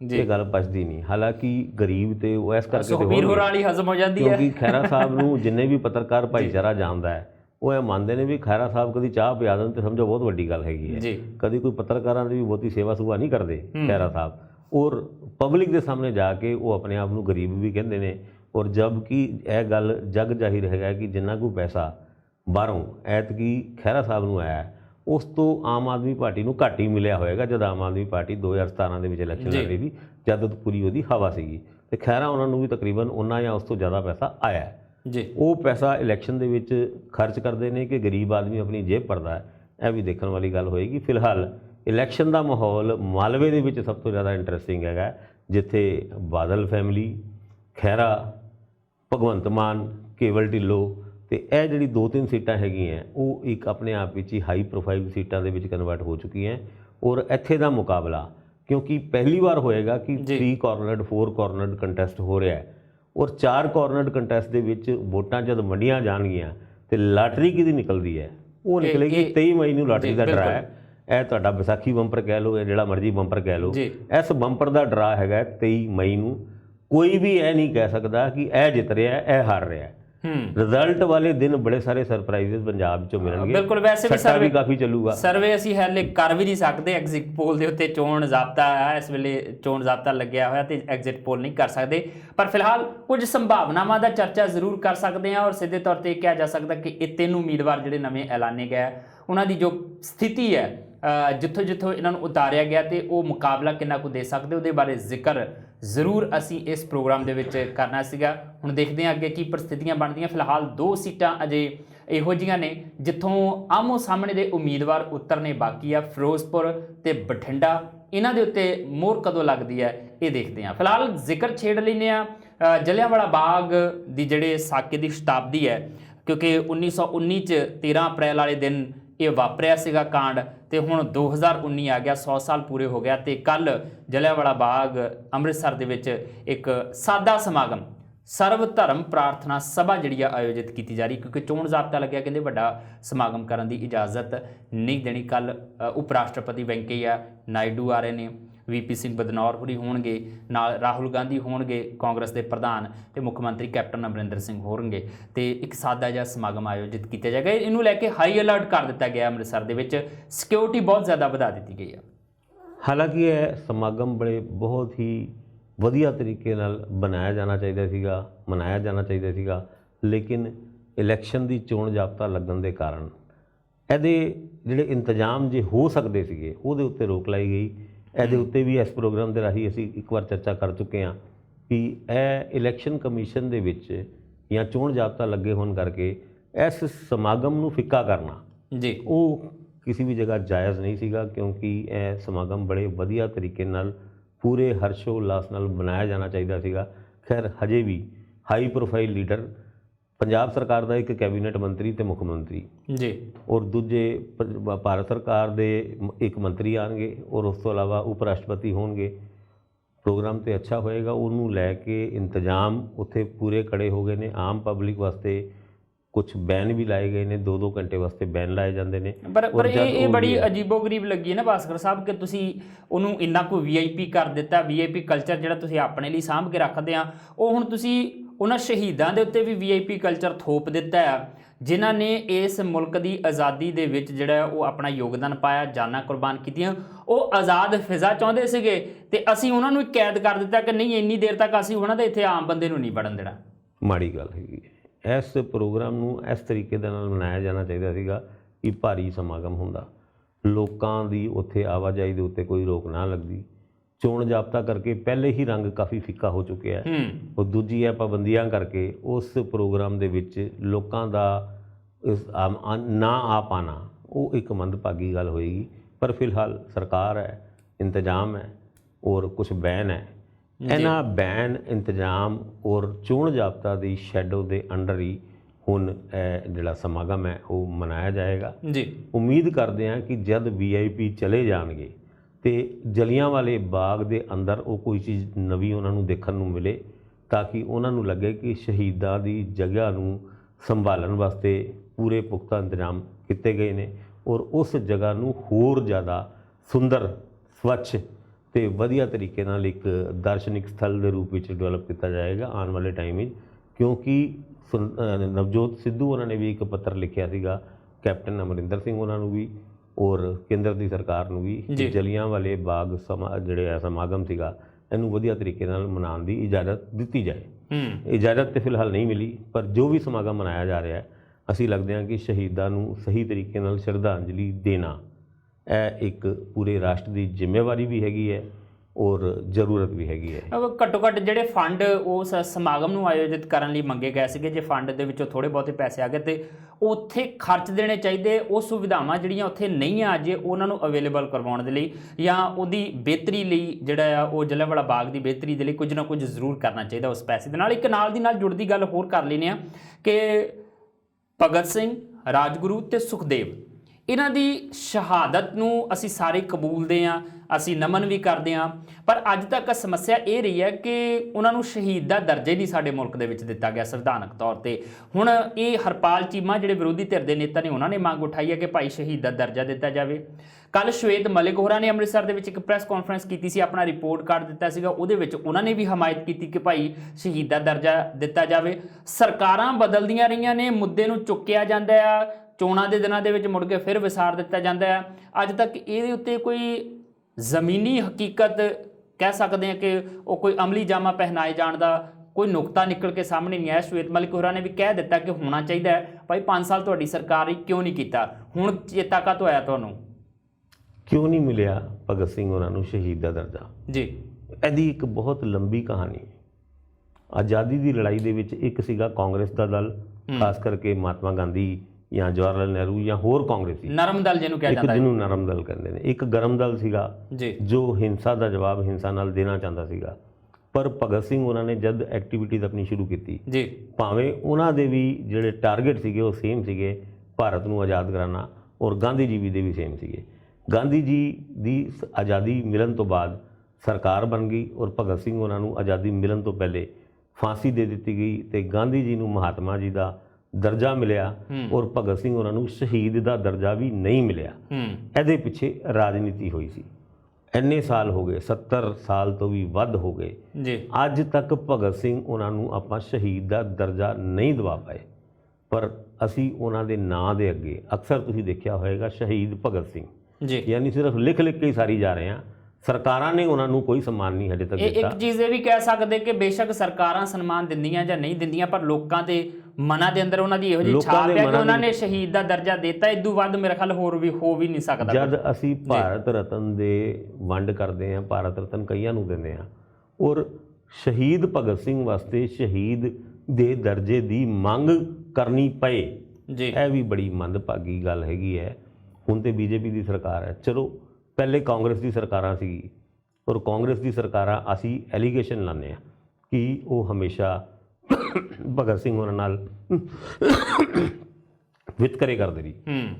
ਇਹ ਗੱਲ ਪਛਦੀ ਨਹੀਂ। ਹਾਲਾਂਕਿ ਗਰੀਬ ਤੇ ਉਹ ਇਸ ਕਰਕੇ ਤੇ ਸੁਖਬੀਰ। ਹੋਰਾਂ ਵਾਲੀ ਹਜ਼ਮ ਹੋ ਜਾਂਦੀ ਹੈ। ਕਿਉਂਕਿ ਖੈਰਾ ਸਾਹਿਬ ਨੂੰ ਜਿੰਨੇ ਵੀ ਪੱਤਰਕਾਰ ਭਾਈਚਾਰਾ ਜਾਣਦਾ ਹੈ ਉਹ ਇਹ ਮੰਨਦੇ ਨੇ ਵੀ ਖੈਰਾ ਸਾਹਿਬ ਕਦੀ ਚਾਹ ਪਿਆ ਦੇਣ ਤੇ ਸਮਝੋ ਬਹੁਤ ਵੱਡੀ ਗੱਲ ਹੈਗੀ ਹੈ। ਕਦੀ ਕੋਈ ਪੱਤਰਕਾਰਾਂ ਦੀ ਵੀ ਬਹੁਤੀ ਸੇਵਾ ਸੁਭਾ ਨਹੀਂ ਕਰਦੇ ਖੈਰਾ ਸਾਹਿਬ। ਔਰ ਪਬਲਿਕ ਦੇ ਸਾਹਮਣੇ ਜਾ ਕੇ ਉਹ ਆਪਣੇ ਆਪ ਨੂੰ ਗਰੀਬ ਵੀ ਕਹਿੰਦੇ ਨੇ। ਔਰ ਜਦ ਕਿ ਇਹ ਗੱਲ ਜਗ ਜ਼ਾਹਿਰ ਹੈਗਾ ਕਿ ਜਿੰਨਾ ਕੋਈ ਪੈਸਾ ਬਾਹਰੋਂ ਐਤਕੀ ਖੈਰਾ ਸਾਹਿਬ ਨੂੰ ਆਇਆ ਹੈ, ਉਸ ਤੋਂ ਆਮ ਆਦਮੀ ਪਾਰਟੀ ਨੂੰ ਘੱਟ ਹੀ ਮਿਲਿਆ ਹੋਏਗਾ ਜਦ ਆਮ ਆਦਮੀ ਪਾਰਟੀ 2017 ਦੇ ਵਿੱਚ ਇਲੈਕਸ਼ਨ ਲੜ ਰਹੀ ਸੀ ਜਦ ਪੂਰੀ ਉਹਦੀ ਹਵਾ ਸੀਗੀ। ਤੇ ਖੈਰਾ ਉਹਨਾਂ ਨੂੰ ਵੀ ਤਕਰੀਬਨ ਉਹਨਾਂ ਜਾਂ ਉਸ ਤੋਂ ਜ਼ਿਆਦਾ ਪੈਸਾ ਆਇਆ ਹੈ। ਜੀ। ਉਹ ਪੈਸਾ ਇਲੈਕਸ਼ਨ ਦੇ ਵਿੱਚ ਖਰਚ ਕਰਦੇ ਨੇ ਕਿ ਗਰੀਬ ਆਦਮੀ ਆਪਣੀ ਜੇਬ ਭਰਦਾ ਹੈ। ਇਹ ਵੀ ਦੇਖਣ ਵਾਲੀ ਗੱਲ ਹੋਏਗੀ। ਫਿਲਹਾਲ ਇਲੈਕਸ਼ਨ ਦਾ ਮਾਹੌਲ ਮਾਲਵੇ ਦੇ ਵਿੱਚ ਸਭ ਤੋਂ ਜ਼ਿਆਦਾ ਇੰਟਰਸਟਿੰਗ ਹੈਗਾ ਜਿੱਥੇ ਬਾਦਲ ਫੈਮਿਲੀ ਖੈਰਾ ਭਗਵੰਤ ਮਾਨ ਕੇਵਲ ਢਿੱਲੋਂ ਤੇ ਇਹ ਜਿਹੜੀ ਦੋ ਤਿੰਨ ਸੀਟਾਂ ਹੈਗੀਆਂ ਉਹ ਇੱਕ ਆਪਣੇ ਆਪ ਵਿੱਚ ਹੀ ਹਾਈ ਪ੍ਰੋਫਾਈਲ ਸੀਟਾਂ ਦੇ ਵਿੱਚ ਕਨਵਰਟ ਹੋ ਚੁੱਕੀਆਂ ਔਰ ਇੱਥੇ ਦਾ ਮੁਕਾਬਲਾ ਕਿਉਂਕਿ ਪਹਿਲੀ ਵਾਰ ਹੋਏਗਾ ਕਿ 3 ਕਾਰਨਰਡ 4 ਕਾਰਨਰਡ ਕੰਟੈਸਟ ਹੋ ਰਿਹਾ ਹੈ ਔਰ 4 ਕਾਰਨਰਡ ਕੰਟੈਸਟ ਦੇ ਵਿੱਚ ਵੋਟਾਂ ਜਦ ਵੰਡੀਆਂ ਜਾਣਗੀਆਂ ਤੇ ਲਾਟਰੀ ਕਿਹਦੀ ਨਿਕਲਦੀ ਹੈ? ਉਹ ਨਿਕਲੇਗੀ 23 ਮਈ ਨੂੰ ਲਾਟਰੀ ਦਾ ਡਰਾ ਹੈ। ਇਹ ਤੁਹਾਡਾ ਵਿਸਾਖੀ ਬੰਪਰ ਕਹਿ ਲਓ ਜਾਂ ਜਿਹੜਾ ਮਰਜ਼ੀ ਬੰਪਰ ਕਹਿ ਲਓ। ਇਸ ਬੰਪਰ ਦਾ ਡਰਾ ਹੈਗਾ 23 ਮਈ ਨੂੰ। ਕੋਈ ਵੀ ਇਹ ਨਹੀਂ ਕਹਿ ਸਕਦਾ ਕਿ ਇਹ ਜਿੱਤ ਰਿਹਾ ਹੈ ਇਹ ਹਾਰ ਰਿਹਾ ਰਿਜ਼ਲਟ ਵਾਲੇ ਦਿਨ ਬੜੇ ਸਾਰੇ ਸਰਪ੍ਰਾਈਜ਼ਸ ਪੰਜਾਬ ਚੋਂ ਮਿਲਣਗੇ। ਬਿਲਕੁਲ ਵੈਸੇ ਵੀ ਸਰਵੇ ਕਾਫੀ ਚੱਲੂਗਾ। ਸਰਵੇ ਅਸੀਂ ਹਾਲੇ ਕਰ ਵੀ ਨਹੀਂ ਸਕਦੇ ਐਗਜ਼ਿਟ ਪੋਲ ਦੇ ਉੱਤੇ ਚੋਣ ਜ਼ਾਬਤਾ ਹੈ ਇਸ ਵੇਲੇ ਚੋਣ ਜ਼ਾਬਤਾ ਲੱਗਿਆ ਹੋਇਆ ਤੇ ਐਗਜ਼ਿਟ ਪੋਲ ਨਹੀਂ ਕਰ ਸਕਦੇ। ਪਰ ਫਿਲਹਾਲ ਕੁਝ ਸੰਭਾਵਨਾਵਾਂ ਦਾ ਚਰਚਾ ਜ਼ਰੂਰ ਕਰ ਸਕਦੇ ਹਾਂ ਔਰ ਸਿੱਧੇ ਤੌਰ ਤੇ ਕਿਹਾ ਜਾ ਸਕਦਾ ਕਿ ਇਹ ਤਿੰਨ ਉਮੀਦਵਾਰ ਜਿਹੜੇ ਨਵੇਂ ਐਲਾਨੇ ਗਏ ਆ, ਉਹਨਾਂ ਦੀ ਜੋ ਸਥਿਤੀ ਹੈ ਜਿੱਥੋਂ ਜਿੱਥੋਂ ਇਹਨਾਂ ਨੂੰ ਉਤਾਰਿਆ ਗਿਆ ਤੇ ਉਹ ਮੁਕਾਬਲਾ ਕਿੰਨਾ ਕੁ ਦੇ ਸਕਦੇ ਉਹਦੇ ਬਾਰੇ ਜ਼ਿਕਰ ਜ਼ਰੂਰ ਅਸੀਂ ਇਸ ਪ੍ਰੋਗਰਾਮ ਦੇ ਵਿੱਚ ਕਰਨਾ ਸੀਗਾ। ਹੁਣ ਦੇਖਦੇ ਹਾਂ ਅੱਗੇ ਕੀ ਪ੍ਰਸਥਿਤੀਆਂ ਬਣਦੀਆਂ। ਫਿਲਹਾਲ ਦੋ ਸੀਟਾਂ ਅਜੇ ਇਹੋ ਜੀਆਂ ਨੇ, ਜਿੱਥੋਂ ਆਮੋ ਸਾਹਮਣੇ ਦੇ ਉਮੀਦਵਾਰ ਉਤਰਨੇ ਬਾਕੀ ਆ, ਫਿਰੋਜ਼ਪੁਰ ਤੇ ਬਠਿੰਡਾ। ਇਹਨਾਂ ਦੇ ਉੱਤੇ ਮੋਹਰ ਕਦੋਂ ਲੱਗਦੀ ਹੈ, ਇਹ ਦੇਖਦੇ ਹਾਂ। ਫਿਲਹਾਲ ਜ਼ਿਕਰ ਛੇੜ ਲੈਂਦੇ ਆ ਜਲਿਆਂਵਾਲਾ ਬਾਗ ਦੀ ਜਿਹੜੇ ਸਾਕੇ ਦੀ ਸ਼ਤਾਬਦੀ ਹੈ, ਕਿਉਂਕਿ 1919 ਚ 13 ਅਪ੍ਰੈਲ ਵਾਲੇ ਦਿਨ ਇਹ ਵਾਪਰਿਆ ਸੀਗਾ ਕਾਂਡ। ਤੇ ਹੁਣ 2019 ਆ ਗਿਆ 100 ਸਾਲ ਪੂਰੇ ਹੋ ਗਿਆ ਤੇ ਕੱਲ ਜਲਿਆਂਵਾਲਾ ਬਾਗ ਅੰਮ੍ਰਿਤਸਰ ਦੇ ਵਿੱਚ ਇੱਕ ਸਾਦਾ ਸਮਾਗਮ ਸਰਵ ਧਰਮ ਪ੍ਰਾਰਥਨਾ ਸਭਾ ਜਿਹੜੀ ਆ ਆਯੋਜਿਤ ਕੀਤੀ ਜਾ ਰਹੀ, ਕਿਉਂਕਿ ਚੋਣ ਜ਼ਾਬਤਾ ਲੱਗਿਆ, ਕਹਿੰਦੇ ਵੱਡਾ ਸਮਾਗਮ ਕਰਨ ਦੀ ਇਜਾਜ਼ਤ ਨਹੀਂ ਦੇਣੀ। ਕੱਲ ਉਪ ਰਾਸ਼ਟਰਪਤੀ ਵੈਂਕਈਆ ਨਾਇਡੂ ਆ ਰਹੇ ਨੇ ਵੀਪੀ ਸਿੰਘ ਬਦਨੌਰ ਹੋਰੀ ਹੋਣਗੇ, ਨਾਲ ਰਾਹੁਲ ਗਾਂਧੀ ਹੋਣਗੇ, ਕਾਂਗਰਸ ਦੇ ਪ੍ਰਧਾਨ ਤੇ ਮੁੱਖ ਮੰਤਰੀ ਕੈਪਟਨ ਅਮਰਿੰਦਰ ਸਿੰਘ ਹੋਣਗੇ। ਤੇ ਇੱਕ ਸਾਦਾ ਜਿਹਾ ਸਮਾਗਮ ਆਯੋਜਿਤ ਕੀਤਾ ਜਾਏਗਾ। ਇਹਨੂੰ ਲੈ ਕੇ ਹਾਈ ਅਲਰਟ ਕਰ ਦਿੱਤਾ ਗਿਆ ਅੰਮ੍ਰਿਤਸਰ ਦੇ ਵਿੱਚ। ਸਿਕਿਉਰਿਟੀ ਬਹੁਤ ਜ਼ਿਆਦਾ ਵਧਾ ਦਿੱਤੀ ਗਈ ਹੈ ਹਾਲਾਂਕਿ ਇਹ ਸਮਾਗਮ ਬੜੇ ਬਹੁਤ ਹੀ ਵਧੀਆ ਤਰੀਕੇ ਨਾਲ ਬਣਾਇਆ ਜਾਣਾ ਚਾਹੀਦਾ ਸੀਗਾ ਮਨਾਇਆ ਜਾਣਾ ਚਾਹੀਦਾ ਸੀਗਾ ਲੇਕਿਨ ਇਲੈਕਸ਼ਨ ਦੀ ਚੋਣ ਜਾਬਤਾ ਲੱਗਣ ਦੇ ਕਾਰਨ ਇਹਦੇ ਜਿਹੜੇ ਇੰਤਜ਼ਾਮ ਜੇ ਹੋ ਸਕਦੇ ਸੀਗੇ ਉਹਦੇ ਉੱਤੇ ਰੋਕ ਲਾਈ ਗਈ। ਇਹਦੇ ਉੱਤੇ ਵੀ ਇਸ ਪ੍ਰੋਗਰਾਮ ਦੇ ਰਾਹੀਂ ਅਸੀਂ ਇੱਕ ਵਾਰ ਚਰਚਾ ਕਰ ਚੁੱਕੇ ਹਾਂ ਕਿ ਇਹ ਇਲੈਕਸ਼ਨ ਕਮਿਸ਼ਨ ਦੇ ਵਿੱਚ ਜਾਂ ਚੋਣ ਜਾਬਤਾ ਲੱਗੇ ਹੋਣ ਕਰਕੇ ਇਸ ਸਮਾਗਮ ਨੂੰ ਫਿੱਕਾ ਕਰਨਾ ਜੀ। ਉਹ ਕਿਸੇ ਵੀ ਜਗ੍ਹਾ ਜਾਇਜ਼ ਨਹੀਂ ਸੀਗਾ ਕਿਉਂਕਿ ਇਹ ਸਮਾਗਮ ਬੜੇ ਵਧੀਆ ਤਰੀਕੇ ਨਾਲ ਪੂਰੇ ਹਰਸ਼ੋ ਉਲਾਸ ਨਾਲ ਬਣਾਇਆ ਜਾਣਾ ਚਾਹੀਦਾ ਸੀਗਾ। ਖੈਰ ਹਜੇ ਵੀ ਹਾਈ ਪ੍ਰੋਫਾਈਲ ਲੀਡਰ ਪੰਜਾਬ ਸਰਕਾਰ ਦਾ ਇੱਕ ਕੈਬਨਿਟ ਮੰਤਰੀ ਤੇ ਮੁੱਖ ਮੰਤਰੀ। ਜੀ। ਔਰ ਦੂਜੇ ਭਾਰਤ ਸਰਕਾਰ ਦੇ ਇੱਕ ਮੰਤਰੀ ਆਣਗੇ ਔਰ ਉਸ ਤੋਂ ਇਲਾਵਾ ਉਪ ਰਾਸ਼ਟਰਪਤੀ ਹੋਣਗੇ। ਪ੍ਰੋਗਰਾਮ ਤੇ ਅੱਛਾ ਹੋਏਗਾ। ਉਹਨੂੰ ਲੈ ਕੇ ਇੰਤਜ਼ਾਮ ਉੱਥੇ ਪੂਰੇ ਕੜੇ ਹੋ ਗਏ ਨੇ ਆਮ ਪਬਲਿਕ ਵਾਸਤੇ। ਕੁਝ ਬੈਨ ਵੀ ਲਾਏ ਗਏ ਨੇ 2-2 ਘੰਟੇ ਵਾਸਤੇ ਬੈਨ ਲਾਏ ਜਾਂਦੇ ਨੇ। ਪਰ ਪਰ ਇਹ ਇਹ ਬੜੀ ਅਜੀਬੋ-ਗਰੀਬ ਲੱਗੀ ਹੈ ਨਾ ਭਾਸਕਰ ਸਾਹਿਬ ਕਿ ਤੁਸੀਂ ਉਹਨੂੰ ਇੰਨਾ ਕੋਈ ਵੀਆਈਪੀ ਕਰ ਦਿੱਤਾ ਵੀਆਈਪੀ ਕਲਚਰ ਜਿਹੜਾ ਤੁਸੀਂ ਆਪਣੇ ਲਈ ਸਾਂਭ ਕੇ ਰੱਖਦੇ ਆ ਉਹ ਹੁਣ ਤੁਸੀਂ ਉਹਨਾਂ ਸ਼ਹੀਦਾਂ ਦੇ ਉੱਤੇ ਵੀ ਵੀਆਈਪੀ ਕਲਚਰ ਥੋਪ ਦਿੱਤਾ ਆ ਜਿਨ੍ਹਾਂ ਨੇ ਇਸ ਮੁਲਕ ਦੀ ਆਜ਼ਾਦੀ ਦੇ ਵਿੱਚ ਜਿਹੜਾ ਉਹ ਆਪਣਾ ਯੋਗਦਾਨ ਪਾਇਆ ਜਾਨਾਂ ਕੁਰਬਾਨ ਕੀਤੀਆਂ। ਉਹ ਆਜ਼ਾਦ ਫਿਜ਼ਾ ਚਾਹੁੰਦੇ ਸੀਗੇ ਤੇ ਅਸੀਂ ਉਹਨਾਂ ਨੂੰ ਕੈਦ ਕਰ ਦਿੱਤਾ ਕਿ ਨਹੀਂ ਇੰਨੀ ਦੇਰ ਤੱਕ ਅਸੀਂ ਉਹਨਾਂ ਦੇ ਇੱਥੇ ਆਮ ਬੰਦੇ ਨੂੰ ਨਹੀਂ ਵੜਨ ਦੇਣਾ। ਮਾੜੀ ਗੱਲ ਹੈਗੀ ਇਸ ਪ੍ਰੋਗਰਾਮ ਨੂੰ ਇਸ ਤਰੀਕੇ ਦੇ ਨਾਲ ਮਨਾਇਆ ਜਾਣਾ ਚਾਹੀਦਾ ਸੀਗਾ ਕਿ ਭਾਰੀ ਸਮਾਗਮ ਹੁੰਦਾ। ਲੋਕਾਂ ਦੀ ਉੱਥੇ ਆਵਾਜਾਈ ਦੇ ਉੱਤੇ ਕੋਈ ਰੋਕ ਨਾ ਲੱਗਦੀ। ਚੋਣ ਜਾਬਤਾ ਕਰਕੇ ਪਹਿਲੇ ਹੀ ਰੰਗ ਕਾਫੀ ਫਿੱਕਾ ਹੋ ਚੁੱਕਿਆ ਹੈ। ਉਹ ਦੂਜੀ ਹੈ ਪਾਬੰਦੀਆਂ ਕਰਕੇ ਉਸ ਪ੍ਰੋਗਰਾਮ ਦੇ ਵਿੱਚ ਲੋਕਾਂ ਦਾ ਨਾ ਆ ਪਾਣਾ ਉਹ ਇੱਕ ਮੰਦਭਾਗੀ ਗੱਲ ਹੋਏਗੀ। ਪਰ ਫਿਲਹਾਲ ਸਰਕਾਰ ਹੈ ਇੰਤਜ਼ਾਮ ਹੈ ਔਰ ਕੁਝ ਬੈਨ ਹੈ। ਇਹਨਾਂ ਬੈਨ ਇੰਤਜ਼ਾਮ ਔਰ ਚੋਣ ਜਾਬਤਾ ਦੀ ਸ਼ੈਡੋ ਦੇ ਅੰਡਰ ਹੀ ਹੁਣ ਇਹ ਜਿਹੜਾ ਸਮਾਗਮ ਹੈ ਉਹ ਮਨਾਇਆ ਜਾਏਗਾ। ਜੀ। ਉਮੀਦ ਕਰਦੇ ਹਾਂ ਕਿ ਜਦ ਵੀਆਈਪੀ ਚਲੇ ਜਾਣਗੇ ਤੇ ਜਲੀਆਂ ਵਾਲੇ ਬਾਗ ਦੇ ਅੰਦਰ ਉਹ ਕੋਈ ਚੀਜ਼ ਨਵੀਂ ਉਹਨਾਂ ਨੂੰ ਦੇਖਣ ਨੂੰ ਮਿਲੇ ਤਾਂ ਕਿ ਉਹਨਾਂ ਨੂੰ ਲੱਗੇ ਕਿ ਸ਼ਹੀਦਾਂ ਦੀ ਜਗ੍ਹਾ ਨੂੰ ਸੰਭਾਲਣ ਵਾਸਤੇ ਪੂਰੇ ਪੁਖਤਾ ਇੰਤਜ਼ਾਮ ਕੀਤੇ ਗਏ ਨੇ ਔਰ ਉਸ ਜਗ੍ਹਾ ਨੂੰ ਹੋਰ ਜ਼ਿਆਦਾ ਸੁੰਦਰ ਸਵੱਛ ਤੇ ਵਧੀਆ ਤਰੀਕੇ ਨਾਲ ਇੱਕ ਦਾਰਸ਼ਨਿਕ ਸਥਲ ਦੇ ਰੂਪ ਵਿੱਚ ਡਿਵੈਲਪ ਕੀਤਾ ਜਾਏਗਾ ਆਉਣ ਵਾਲੇ ਟਾਈਮ ਵਿੱਚ ਕਿਉਂਕਿ ਨਵਜੋਤ ਸਿੱਧੂ ਉਹਨਾਂ ਨੇ ਵੀ ਇੱਕ ਪੱਤਰ ਲਿਖਿਆ ਸੀਗਾ ਕੈਪਟਨ ਅਮਰਿੰਦਰ ਸਿੰਘ ਉਹਨਾਂ ਨੂੰ ਵੀ ਔਰ ਕੇਂਦਰ ਦੀ ਸਰਕਾਰ ਨੂੰ ਵੀ। ਜਲੀਆਂ ਵਾਲੇ ਬਾਗ ਸਮਾ ਜਿਹੜੇ ਆ ਸਮਾਗਮ ਸੀਗਾ ਇਹਨੂੰ ਵਧੀਆ ਤਰੀਕੇ ਨਾਲ ਮਨਾਉਣ ਦੀ ਇਜਾਜ਼ਤ ਦਿੱਤੀ ਜਾਏ ਇਜਾਜ਼ਤ ਤੇ ਫਿਲਹਾਲ ਨਹੀਂ ਮਿਲੀ ਪਰ ਜੋ ਵੀ ਸਮਾਗਮ ਮਨਾਇਆ ਜਾ ਰਿਹਾ ਹੈ ਅਸੀਂ ਲੱਗਦੇ ਹਾਂ ਕਿ ਸ਼ਹੀਦਾਂ ਨੂੰ ਸਹੀ ਤਰੀਕੇ ਨਾਲ ਸ਼ਰਧਾਂਜਲੀ ਦੇਣਾ ਇਹ ਇੱਕ ਪੂਰੇ ਰਾਸ਼ਟਰ ਦੀ ਜ਼ਿੰਮੇਵਾਰੀ ਵੀ ਹੈਗੀ ਹੈ ਔਰ ਜ਼ਰੂਰਤ ਵੀ ਹੈਗੀ ਹੈ। ਘੱਟੋ ਘੱਟ ਜਿਹੜੇ ਫੰਡ ਉਸ ਸਮਾਗਮ ਨੂੰ ਆਯੋਜਿਤ ਕਰਨ ਲਈ ਮੰਗੇ ਗਏ ਸੀਗੇ, ਜੇ ਫੰਡ ਦੇ ਵਿੱਚੋਂ ਥੋੜੇ ਬਹੁਤੇ ਪੈਸੇ ਆ ਗਏ ਤੇ ਉੱਥੇ ਖਰਚ ਦੇਣੇ ਚਾਹੀਦੇ, ਉਹ ਸੁਵਿਧਾਵਾਂ ਜਿਹੜੀਆਂ ਉੱਥੇ ਨਹੀਂ ਆ ਜੇ ਉਹਨਾਂ ਨੂੰ ਅਵੇਲੇਬਲ ਕਰਵਾਉਣ ਦੇ ਲਈ ਜਾਂ ਉਹਦੀ ਬਿਹਤਰੀ ਲਈ ਜਿਹੜਾ ਆ, ਉਹ ਜਲਿਆਂਵਾਲਾ ਬਾਗ ਦੀ ਬਿਹਤਰੀ ਦੇ ਲਈ ਕੁਝ ਨਾ ਕੁਝ ਜ਼ਰੂਰ ਕਰਨਾ ਚਾਹੀਦਾ ਉਸ ਪੈਸੇ ਦੇ ਨਾਲ। ਇੱਕ ਨਾਲ ਦੀ ਨਾਲ ਜੁੜਦੀ ਗੱਲ ਹੋਰ ਕਰ ਲੈਨੇ ਆ ਕਿ ਭਗਤ ਸਿੰਘ, ਰਾਜਗੁਰੂ ਤੇ ਸੁਖਦੇਵ ਇਹਨਾਂ ਦੀ ਸ਼ਹਾਦਤ ਨੂੰ ਅਸੀਂ ਸਾਰੇ ਕਬੂਲਦੇ ਹਾਂ, ਅਸੀਂ ਨਮਨ ਵੀ ਕਰਦੇ ਹਾਂ। ਪਰ ਅੱਜ ਤੱਕ ਸਮੱਸਿਆ ਇਹ ਰਹੀ ਹੈ ਕਿ ਉਹਨਾਂ ਨੂੰ ਸ਼ਹੀਦ ਦਾ ਦਰਜੇ ਨਹੀਂ ਸਾਡੇ ਮੁਲਕ ਦੇ ਵਿੱਚ ਦਿੱਤਾ ਗਿਆ ਸੰਵਿਧਾਨਕ ਤੌਰ ਤੇ। ਹੁਣ ਇਹ ਹਰਪਾਲ ਚੀਮਾ ਜਿਹੜੇ ਵਿਰੋਧੀ ਧਿਰ ਦੇ ਨੇਤਾ ਨੇ, ਉਹਨਾਂ ਨੇ ਮੰਗ ਉਠਾਈ ਹੈ ਕਿ ਭਾਈ ਸ਼ਹੀਦ ਦਾ ਦਰਜਾ ਦਿੱਤਾ ਜਾਵੇ। ਕੱਲ ਸ਼ਵੇਤ ਮਲਿਕ ਹੋਰਾਂ ਨੇ ਅੰਮ੍ਰਿਤਸਰ ਦੇ ਵਿੱਚ ਇੱਕ ਪ੍ਰੈਸ ਕਾਨਫਰੰਸ ਕੀਤੀ ਸੀ, ਆਪਣਾ ਰਿਪੋਰਟ ਕਾਰਡ ਦਿੱਤਾ ਸੀਗਾ। ਉਹਦੇ ਵਿੱਚ ਉਹਨਾਂ ਨੇ ਵੀ ਹਮਾਇਤ ਕੀਤੀ ਕਿ ਭਾਈ ਸ਼ਹੀਦ ਦਾ ਦਰਜਾ ਦਿੱਤਾ ਜਾਵੇ। ਸਰਕਾਰਾਂ ਬਦਲਦੀਆਂ ਰਹੀਆਂ ਨੇ, ਮੁੱਦੇ ਨੂੰ ਚੁੱਕਿਆ ਜਾਂਦਾ ਆ। ਚੋਣਾਂ ਦੇ ਦਿਨਾਂ ਦੇ ਵਿੱਚ ਮੁੜ ਕੇ ਫਿਰ ਵਿਸਾਰ ਦਿੱਤਾ ਜਾਂਦਾ ਆ ਅੱਜ ਤੱਕ ਇਹਦੇ ਉੱਤੇ ਕੋਈ ਜ਼ਮੀਨੀ ਹਕੀਕਤ ਕਹਿ ਸਕਦੇ ਆ ਕਿ ਉਹ ਕੋਈ ਅਮਲੀ ਜਾਮਾ ਪਹਿਨਾਏ ਜਾਣ ਦਾ ਕੋਈ ਨੁਕਤਾ ਨਿਕਲ ਕੇ ਸਾਹਮਣੇ ਨਹੀਂ ਆਇਆ। ਸ਼ਵੇਤ ਮਲਿਕ ਹੋਰਾਂ ਨੇ ਵੀ ਕਹਿ ਦਿੱਤਾ ਕਿ ਹੋਣਾ ਚਾਹੀਦਾ ਹੈ। ਭਾਈ 5 ਸਾਲ ਤੁਹਾਡੀ ਸਰਕਾਰ ਹੀ ਕਿਉਂ ਨਹੀਂ ਕੀਤਾ? ਹੁਣ ਚੇਤਾ ਕਾਹਤੋਂ ਆਇਆ ਤੁਹਾਨੂੰ? ਕਿਉਂ ਨਹੀਂ ਮਿਲਿਆ ਭਗਤ ਸਿੰਘ ਉਹਨਾਂ ਨੂੰ ਸ਼ਹੀਦ ਦਾ ਦਰਜਾ? ਜੀ। ਇਹਦੀ ਇੱਕ ਬਹੁਤ ਲੰਬੀ ਕਹਾਣੀ ਹੈ। ਆਜ਼ਾਦੀ ਦੀ ਲੜਾਈ ਦੇ ਵਿੱਚ ਇੱਕ ਸੀਗਾ ਕਾਂਗਰਸ ਦਾ ਦਲ ਖਾਸ ਕਰਕੇ ਮਹਾਤਮਾ ਗਾਂਧੀ ਜਾਂ ਜਵਾਹਰ ਲਾਲ ਨਹਿਰੂ ਜਾਂ ਹੋਰ ਕਾਂਗਰਸੀ। ਨਰਮ ਦਲ ਜਿਹਨੂੰ ਕਿਹਾ ਜਾਂਦਾ ਹੈ। ਜਿਹਨੂੰ ਨਰਮ ਦਲ ਕਹਿੰਦੇ ਨੇ। ਇੱਕ ਗਰਮ ਦਲ ਸੀਗਾ ਜੀ। ਹਿੰਸਾ ਦਾ ਜਵਾਬ ਹਿੰਸਾ ਨਾਲ ਦੇਣਾ ਚਾਹੁੰਦਾ ਸੀਗਾ। ਪਰ ਭਗਤ ਸਿੰਘ ਉਹਨਾਂ ਨੇ ਜਦ ਐਕਟੀਵਿਟੀਜ਼ ਆਪਣੀ ਸ਼ੁਰੂ ਕੀਤੀ ਜੀ। ਭਾਵੇਂ ਉਹਨਾਂ ਦੇ ਵੀ ਜਿਹੜੇ ਟਾਰਗੇਟ ਸੀਗੇ ਉਹ ਸੇਮ ਸੀਗੇ ਭਾਰਤ ਨੂੰ ਆਜ਼ਾਦ ਕਰਾਉਣਾ ਔਰ ਗਾਂਧੀ ਜੀ ਵੀ ਦੇ ਵੀ ਸੇਮ ਸੀਗੇ। ਗਾਂਧੀ ਜੀ ਦੀ ਆਜ਼ਾਦੀ ਮਿਲਣ ਤੋਂ ਬਾਅਦ ਸਰਕਾਰ ਬਣ ਗਈ ਔਰ ਭਗਤ ਸਿੰਘ ਉਹਨਾਂ ਨੂੰ ਆਜ਼ਾਦੀ ਮਿਲਣ ਤੋਂ ਪਹਿਲੇ ਫਾਂਸੀ ਦੇ ਦਿੱਤੀ ਗਈ ਤੇ ਗਾਂਧੀ ਜੀ ਨੂੰ ਮਹਾਤਮਾ ਜੀ ਦਾ ਦਰਜਾ ਮਿਲਿਆ ਔਰ ਭਗਤ ਸਿੰਘ ਉਹਨਾਂ ਨੂੰ ਸ਼ਹੀਦ ਦਾ ਦਰਜਾ ਵੀ ਨਹੀਂ ਮਿਲਿਆ। ਇਹਦੇ ਪਿੱਛੇ ਰਾਜਨੀਤੀ ਹੋਈ ਸੀ। ਇੰਨੇ ਸਾਲ ਹੋ ਗਏ 70 ਸਾਲ ਤੋਂ ਵੀ ਵੱਧ ਹੋ ਗਏ। ਜੀ। ਅੱਜ ਤੱਕ ਭਗਤ ਸਿੰਘ ਉਹਨਾਂ ਨੂੰ ਆਪਾਂ ਸ਼ਹੀਦ ਦਾ ਦਰਜਾ ਨਹੀਂ ਦਵਾ ਪਾਏ। ਪਰ ਅਸੀਂ ਉਹਨਾਂ ਦੇ ਨਾਂ ਦੇ ਅੱਗੇ ਅਕਸਰ ਤੁਸੀਂ ਦੇਖਿਆ ਹੋਵੇਗਾ ਸ਼ਹੀਦ ਭਗਤ ਸਿੰਘ। ਜੀ। ਯਾਨੀ ਸਿਰਫ ਲਿਖ ਲਿਖ ਕੇ ਹੀ ਸਾਰੀ ਜਾ ਰਹੇ ਹਾਂ। ਸਰਕਾਰਾਂ ਨੇ ਉਹਨਾਂ ਨੂੰ ਕੋਈ ਸਨਮਾਨ ਨਹੀਂ ਹਜੇ ਤੱਕ ਦਿੱਤਾ। ਇੱਕ ਚੀਜ਼ ਇਹ ਵੀ ਕਹਿ ਸਕਦੇ ਕਿ ਬੇਸ਼ੱਕ ਸਰਕਾਰਾਂ ਸਨਮਾਨ ਦਿੰਦੀਆਂ ਜਾਂ ਨਹੀਂ ਦਿੰਦੀਆਂ ਪਰ ਲੋਕਾਂ ਦੇ ਮਨਾਂ ਦੇ ਅੰਦਰ ਉਹਨਾਂ ਦੀ ਇਹੋ ਜਿਹੀ ਲੋਕਾਂ ਛਾਪ ਦੇ ਹੈ ਕਿ ਮਨਾਂ ਉਹਨਾਂ ਨੇ ਸ਼ਹੀਦ ਦਾ ਦਰਜਾ ਦਿੱਤਾ ਇਦੋਂ ਵੱਧ ਮੇਰੇ ਖਿਆਲ ਹੋਰ ਵੀ ਹੋ ਵੀ ਨਹੀਂ ਸਕਦਾ ਜਦ ਅਸੀਂ ਭਾਰਤ ਰਤਨ ਦੇ ਵੰਡ ਕਰਦੇ ਹਾਂ ਭਾਰਤ ਰਤਨ ਕਈਆਂ ਨੂੰ ਦਿੰਦੇ ਹਾਂ ਔਰ ਸ਼ਹੀਦ ਭਗਤ ਸਿੰਘ ਵਾਸਤੇ ਸ਼ਹੀਦ ਦੇ ਦਰਜੇ ਦੀ ਮੰਗ ਕਰਨੀ ਪਏ ਜੀ। ਇਹ ਵੀ ਬੜੀ ਮੰਦਭਾਗੀ ਗੱਲ ਹੈਗੀ ਹੈ। ਹੁਣ ਤੇ ਬੀਜੇਪੀ ਦੀ ਸਰਕਾਰ ਹੈ। ਚਲੋ ਪਹਿਲੇ ਕਾਂਗਰਸ ਦੀ ਸਰਕਾਰਾਂ ਸੀਗੀ ਔਰ ਕਾਂਗਰਸ ਦੀ ਸਰਕਾਰਾਂ ਅਸੀਂ ਐਲੀਗੇਸ਼ਨ ਲਾਉਂਦੇ ਆ ਕਿ ਉਹ ਹਮੇਸ਼ਾ ਭਗਤ ਸਿੰਘ ਉਹਨਾਂ ਨਾਲ ਵਿਤਕਰੇ ਕਰਦੇ ਰਹੀ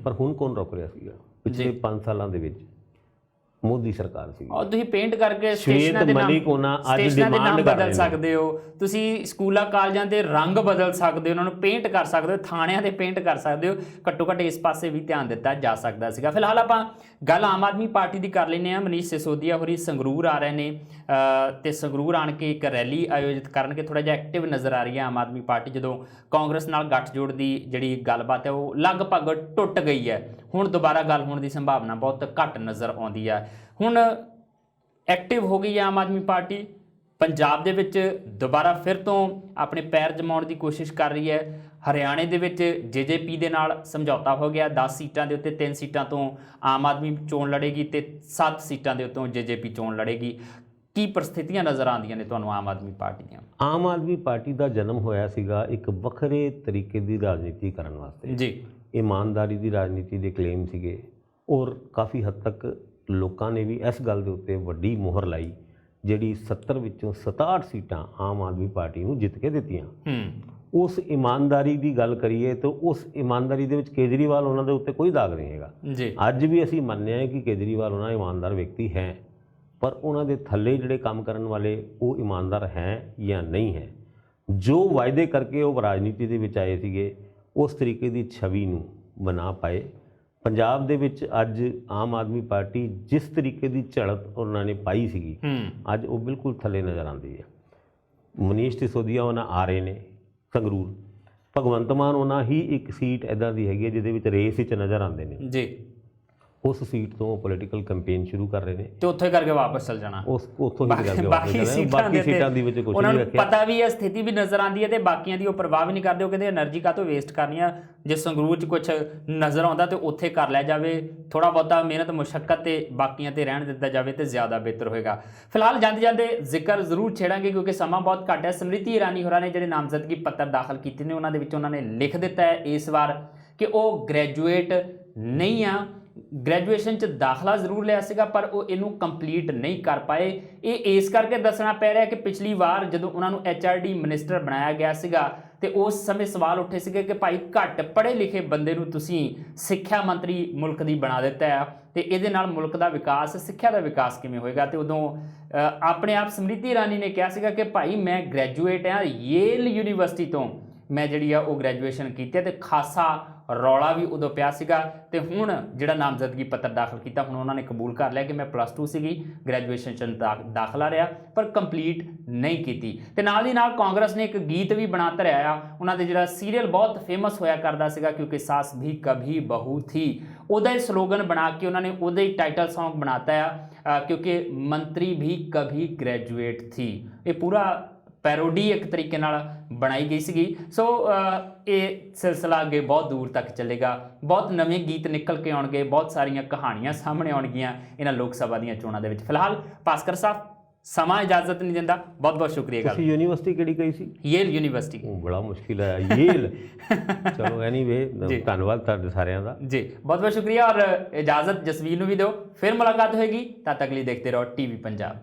ਪਰ ਹੁਣ ਕੌਣ ਰੁਕ ਰਿਹਾ ਸੀਗਾ? ਪਿਛਲੇ 5 ਸਾਲਾਂ ਦੇ ਵਿੱਚ। ਮੋਦੀ ਸਰਕਾਰ ਸੀ। ਔਰ ਤੁਸੀਂ ਪੇਂਟ ਕਰਕੇ ਸਟੇਸ਼ਨਾਂ ਦੇ ਨਾਮ ਮਲਿਕ ਉਹਨਾਂ ਅੱਜ ਕਰ ਬਦਲ। ਸਕਦੇ ਹੋ। ਤੁਸੀਂ ਸਕੂਲਾਂ ਕਾਲਜਾਂ ਦੇ ਰੰਗ ਬਦਲ ਸਕਦੇ ਹੋ ਉਹਨਾਂ ਨੂੰ ਪੇਂਟ ਕਰ ਸਕਦੇ ਹੋ ਥਾਣਿਆਂ ਦੇ ਪੇਂਟ ਕਰ ਸਕਦੇ ਹੋ। ਘੱਟੋ ਘੱਟ ਇਸ ਪਾਸੇ ਵੀ ਧਿਆਨ ਦਿੱਤਾ ਜਾ ਸਕਦਾ ਸੀਗਾ। ਫਿਲਹਾਲ ਆਪਾਂ ਗੱਲ ਆਮ ਆਦਮੀ ਪਾਰਟੀ ਦੀ ਕਰ ਲੈਨੇ ਆ ਮਨੀਸ਼ ਸਿਸੋਦੀਆ ਹੋਰੀ ਸੰਗਰੂਰ ਆ ਰਹੇ ਨੇ ਤੇ ਸੰਗਰੂਰ ਆਣ ਕੇ ਇੱਕ ਰੈਲੀ ਆਯੋਜਿਤ ਕਰਨਗੇ। ਥੋੜਾ ਜਿਹਾ ਐਕਟਿਵ ਨਜ਼ਰ ਆ ਰਹੀ ਹੈ ਆਮ ਆਦਮੀ ਪਾਰਟੀ ਜਦੋਂ ਕਾਂਗਰਸ ਨਾਲ ਗੱਠਜੋੜ ਦੀ ਜਿਹੜੀ ਗੱਲਬਾਤ ਹੈ ਉਹ ਲਗਭਗ ਟੁੱਟ ਗਈ ਹੈ। ਹੁਣ ਦੁਬਾਰਾ ਗੱਲ ਹੋਣ ਦੀ ਸੰਭਾਵਨਾ ਬਹੁਤ ਘੱਟ ਨਜ਼ਰ ਆਉਂਦੀ ਹੈ। ਹੁਣ ਐਕਟਿਵ ਹੋ ਗਈ ਹੈ ਆਮ ਆਦਮੀ ਪਾਰਟੀ। ਪੰਜਾਬ ਦੇ ਵਿੱਚ ਦੁਬਾਰਾ ਫਿਰ ਤੋਂ ਆਪਣੇ ਪੈਰ ਜਮਾਉਣ ਦੀ ਕੋਸ਼ਿਸ਼ ਕਰ ਰਹੀ ਹੈ। ਹਰਿਆਣੇ ਦੇ ਵਿੱਚ ਜੇਜੇਪੀ ਦੇ ਨਾਲ ਸਮਝੌਤਾ ਹੋ ਗਿਆ। 10 ਸੀਟਾਂ ਦੇ ਉੱਤੇ 3 ਸੀਟਾਂ ਤੋਂ ਆਮ ਆਦਮੀ ਚੋਣ ਲੜੇਗੀ ਤੇ 7 ਸੀਟਾਂ ਦੇ ਉੱਤੋਂ ਜੇਜੇਪੀ ਚੋਣ ਲੜੇਗੀ। ਕੀ ਪ੍ਰਸਥਿਤੀਆਂ ਨਜ਼ਰ ਆਉਂਦੀਆਂ ਨੇ ਤੁਹਾਨੂੰ ਆਮ ਆਦਮੀ ਪਾਰਟੀ ਦੀਆਂ? ਆਮ ਆਦਮੀ ਪਾਰਟੀ ਦਾ ਜਨਮ ਹੋਇਆ ਸੀਗਾ ਇੱਕ ਵੱਖਰੇ ਤਰੀਕੇ ਦੀ ਰਾਜਨੀਤੀ ਕਰਨ ਵਾਸਤੇ। ਜੀ। ਇਮਾਨਦਾਰੀ ਦੀ ਰਾਜਨੀਤੀ ਦੇ ਕਲੇਮ ਸੀਗੇ। ਔਰ ਕਾਫੀ ਹੱਦ ਤੱਕ ਲੋਕਾਂ ਨੇ ਵੀ ਇਸ ਗੱਲ ਦੇ ਉੱਤੇ ਵੱਡੀ ਮੁਹਰ ਲਾਈ ਜਿਹੜੀ 70 ਵਿੱਚੋਂ 67 ਸੀਟਾਂ ਆਮ ਆਦਮੀ ਪਾਰਟੀ ਨੂੰ ਜਿੱਤ ਕੇ ਦਿੱਤੀਆਂ। ਹੂੰ। ਉਸ ਇਮਾਨਦਾਰੀ ਦੀ ਗੱਲ ਕਰੀਏ ਤਾਂ ਉਸ ਇਮਾਨਦਾਰੀ ਦੇ ਵਿੱਚ ਕੇਜਰੀਵਾਲ ਉਹਨਾਂ ਦੇ ਉੱਤੇ ਕੋਈ ਦਾਗ ਨਹੀਂ ਹੈਗਾ। ਅੱਜ ਵੀ ਅਸੀਂ ਮੰਨਦੇ ਹਾਂ ਕਿ ਕੇਜਰੀਵਾਲ ਉਹਨਾਂ ਇਮਾਨਦਾਰ ਵਿਅਕਤੀ ਹੈ ਪਰ ਉਹਨਾਂ ਦੇ ਥੱਲੇ ਜਿਹੜੇ ਕੰਮ ਕਰਨ ਵਾਲੇ ਉਹ ਇਮਾਨਦਾਰ ਹੈ ਜਾਂ ਨਹੀਂ ਹੈ। ਜੋ ਵਾਅਦੇ ਕਰਕੇ ਉਹ ਰਾਜਨੀਤੀ ਦੇ ਵਿੱਚ ਆਏ ਸੀਗੇ ਉਸ ਤਰੀਕੇ ਦੀ ਛਵੀ ਨੂੰ ਬਣਾ ਪਾਏ। ਪੰਜਾਬ ਦੇ ਵਿੱਚ ਅੱਜ ਆਮ ਆਦਮੀ ਪਾਰਟੀ ਜਿਸ ਤਰੀਕੇ ਦੀ ਝੜਪ ਉਹਨਾਂ ਨੇ ਪਾਈ ਸੀਗੀ ਅੱਜ ਉਹ ਬਿਲਕੁਲ ਥੱਲੇ ਨਜ਼ਰ ਆਉਂਦੀ ਹੈ। ਮਨੀਸ਼ ਸਿਸੋਦੀਆ ਉਹਨਾਂ ਆ ਰਹੇ ਨੇ ਸੰਗਰੂਰ। ਭਗਵੰਤ ਮਾਨ ਉਹਨਾਂ ਹੀ ਇੱਕ ਸੀਟ ਐਦਾਂ ਦੀ ਹੈਗੀ ਹੈ ਜਿਹਦੇ ਵਿੱਚ ਰੇਸ ਵਿੱਚ ਨਜ਼ਰ ਆਉਂਦੇ ਨੇ। ਜੀ। ਉਸ ਸੀਟ ਤੋਂ ਪੋਲੀਟੀਕਲ ਕੈਂਪੇਨ ਸ਼ੁਰੂ ਕਰ ਰਹੇ ਨੇ। ਤੇ ਉੱਥੇ ਕਰਕੇ ਵਾਪਸ ਚਲ ਜਾਣਾ। ਉਸ ਉੱਥੋਂ ਹੀ ਕਰਕੇ ਵਾਪਸ ਚਲ ਜਾਣਾ। ਬਾਕੀ ਸੀਟਾਂ ਦੀ ਵਿੱਚ ਕੁਝ ਨਹੀਂ ਰੱਖਿਆ। ਉਹਨਾਂ ਨੂੰ ਪਤਾ ਵੀ ਹੈ ਸਥਿਤੀ ਵੀ ਨਜ਼ਰ ਆਉਂਦੀ ਹੈ ਤੇ ਬਾਕੀਆਂ ਦੀ ਉਹ ਪ੍ਰਭਾਵ ਵੀ ਨਹੀਂ ਕਰਦੇ ਉਹ ਕਹਿੰਦੇ એનર્ਜੀ ਕਾਤੋਂ ਵੇਸਟ ਕਰਨੀ ਆ ਜੇ ਸੰਗਰੂਰ 'ਚ ਕੁਝ ਨਜ਼ਰ ਆਉਂਦਾ ਤੇ ਉੱਥੇ ਕਰ ਲਿਆ ਜਾਵੇ। ਥੋੜਾ ਬਹੁਤਾ ਮਿਹਨਤ ਮੁਸ਼ਕਲ ਤੇ ਬਾਕੀਆਂ ਤੇ ਰਹਿਣ ਦਿੱਤਾ ਜਾਵੇ ਤੇ ਜ਼ਿਆਦਾ ਬਿਹਤਰ ਹੋਏਗਾ। ਫਿਲਹਾਲ ਜਾਂਦੇ ਜਾਂਦੇ ਜ਼ਿਕਰ ਜ਼ਰੂਰ ਛੇੜਾਂਗੇ ਕਿਉਂਕਿ ਸਮਾਂ ਬਹੁਤ ਘੱਟ ਹੈ। ਸਮ੍ਰਿਤੀ ਇਰਾਨੀ ਹੋਰਾਂ ਨੇ ਜਿਹੜੇ ਨਾਮਜ਼ਦਗੀ ਪੱਤਰ ਦਾਖਲ ਕੀਤੇ ਨੇ ਉਹਨਾਂ ਦੇ ਵਿੱਚ ਉਹਨਾਂ ਨੇ ਲਿਖ ਦਿੱਤਾ ਹੈ ਇਸ ਵਾਰ ਕਿ ਉਹ ਗ੍ਰੈਜੂਏਟ ਨਹੀਂ ਆ। ਗ੍ਰੈਜੂਏਸ਼ਨ ਚ ਦਾਖਲਾ ਜ਼ਰੂਰ ਲਿਆ ਸੀਗਾ, ਪਰ ਉਹ ਇਹਨੂੰ ਕੰਪਲੀਟ ਨਹੀਂ ਕਰ ਪਾਏ। ਇਹ ਇਸ ਕਰਕੇ ਦੱਸਣਾ ਪੈ ਰਿਹਾ ਕਿ ਪਿਛਲੀ ਵਾਰ ਜਦੋਂ ਉਹਨਾਂ ਨੂੰ ਐਚਆਰਡੀ ਮਿਨਿਸਟਰ ਬਣਾਇਆ ਗਿਆ ਸੀਗਾ, ਤੇ ਉਸ ਸਮੇਂ ਸਵਾਲ ਉੱਠੇ ਸੀਗੇ ਕਿ ਭਾਈ ਘੱਟ ਪੜ੍ਹੇ ਲਿਖੇ ਬੰਦੇ ਨੂੰ ਤੁਸੀਂ ਸਿੱਖਿਆ ਮੰਤਰੀ ਮੁਲਕ ਦੀ ਬਣਾ ਦਿੱਤਾ ਹੈ ਤੇ ਇਹਦੇ ਨਾਲ ਮੁਲਕ ਦਾ ਵਿਕਾਸ, ਸਿੱਖਿਆ ਦਾ ਵਿਕਾਸ ਕਿਵੇਂ ਹੋਏਗਾ? ਤੇ ਉਦੋਂ ਆਪਣੇ ਆਪ ਸਮ੍ਰਿਤੀ ਇਰਾਨੀ ਨੇ ਕਿਹਾ ਸੀਗਾ ਕਿ ਭਾਈ ਮੈਂ ਗ੍ਰੈਜੂਏਟ ਹਾਂ ਯੇਲ ਯੂਨੀਵਰਸਿਟੀ ਤੋਂ। ਮੈਂ ਜਿਹੜੀ ਆ ਉਹ ਗ੍ਰੈਜੂਏਸ਼ਨ ਕੀਤੀ ਹੈ ਤੇ ਖਾਸਾ ਰੌਲਾ ਵੀ ਉਦੋਂ ਪਿਆ ਸੀਗਾ ਤੇ ਹੁਣ ਜਿਹੜਾ ਨਾਮਜ਼ਦਗੀ ਪੱਤਰ ਦਾਖਲ ਕੀਤਾ, ਹੁਣ ਉਹਨਾਂ ਨੇ ਕਬੂਲ ਕਰ ਲਿਆ ਕਿ ਮੈਂ ਪਲੱਸ 2 ਸੀਗੀ ਗ੍ਰੈਜੂਏਸ਼ਨ ਚ ਦਾਖਲਾ ਰਿਹਾ, ਪਰ ਕੰਪਲੀਟ ਨਹੀਂ ਕੀਤੀ। ਤੇ ਨਾਲ ਦੀ ਨਾਲ ਕਾਂਗਰਸ ਨੇ ਇੱਕ ਗੀਤ ਵੀ ਬਣਾ ਧਰਿਆ ਆ, ਉਹਨਾਂ ਦੇ ਜਿਹੜਾ ਸੀਰੀਅਲ ਬਹੁਤ ਫੇਮਸ ਹੋਇਆ ਕਰਦਾ ਸੀਗਾ ਕਿਉਂਕਿ ਸਾਸ ਵੀ ਕਭੀ ਬਹੂ ਥੀ। ਉਹਦਾ ਹੀ ਸਲੋਗਨ ਬਣਾ ਕੇ ਉਹਨਾਂ ਨੇ ਉਹਦਾ ਹੀ ਟਾਈਟਲ Song ਬਣਾਤਾ ਆ ਕਿਉਂਕਿ ਮੰਤਰੀ ਵੀ ਕਭੀ ਗ੍ਰੈਜੂਏਟ ਥੀ। ਇਹ ਪੂਰਾ ਪੈਰੋਡੀ ਇੱਕ ਤਰੀਕੇ ਨਾਲ ਬਣਾਈ ਗਈ ਸੀਗੀ। ਸੋ ਇਹ ਸਿਲਸਿਲਾ ਅੱਗੇ ਬਹੁਤ ਦੂਰ ਤੱਕ ਚੱਲੇਗਾ। ਬਹੁਤ ਨਵੇਂ ਗੀਤ ਨਿਕਲ ਕੇ ਆਉਣਗੇ। ਬਹੁਤ ਸਾਰੀਆਂ ਕਹਾਣੀਆਂ ਸਾਹਮਣੇ ਆਉਣਗੀਆਂ ਇਹਨਾਂ ਲੋਕ ਸਭਾ ਦੀਆਂ ਚੋਣਾਂ ਦੇ ਵਿੱਚ। ਫਿਲਹਾਲ ਭਾਸਕਰ ਸਾਹਿਬ ਸਮਾਂ ਇਜਾਜ਼ਤ ਨਹੀਂ ਦਿੰਦਾ। ਬਹੁਤ ਬਹੁਤ ਸ਼ੁਕਰੀਆ ਤੁਸੀਂ ਯੂਨੀਵਰਸਿਟੀ ਕਿਹੜੀ ਕਹੀ ਸੀ? ਯੇਲ ਯੂਨੀਵਰਸਿਟੀ ਉਹ ਬੜਾ ਮੁਸ਼ਕਿਲ ਹੈ ਯੇਲ ਚਲੋ ਐਨੀਵੇ। ਧੰਨਵਾਦ ਤੁਹਾਡੇ ਸਾਰਿਆਂ ਦਾ। ਜੀ ਬਹੁਤ ਬਹੁਤ ਸ਼ੁਕਰੀਆ ਔਰ ਇਜਾਜ਼ਤ ਜਸਵੀਰ ਨੂੰ ਵੀ ਦਿਓ। ਫਿਰ ਮੁਲਾਕਾਤ ਹੋਏਗੀ। ਤਦ ਤੱਕ ਲਈ ਦੇਖਦੇ ਰਹੋ ਟੀਵੀ ਪੰਜਾਬ।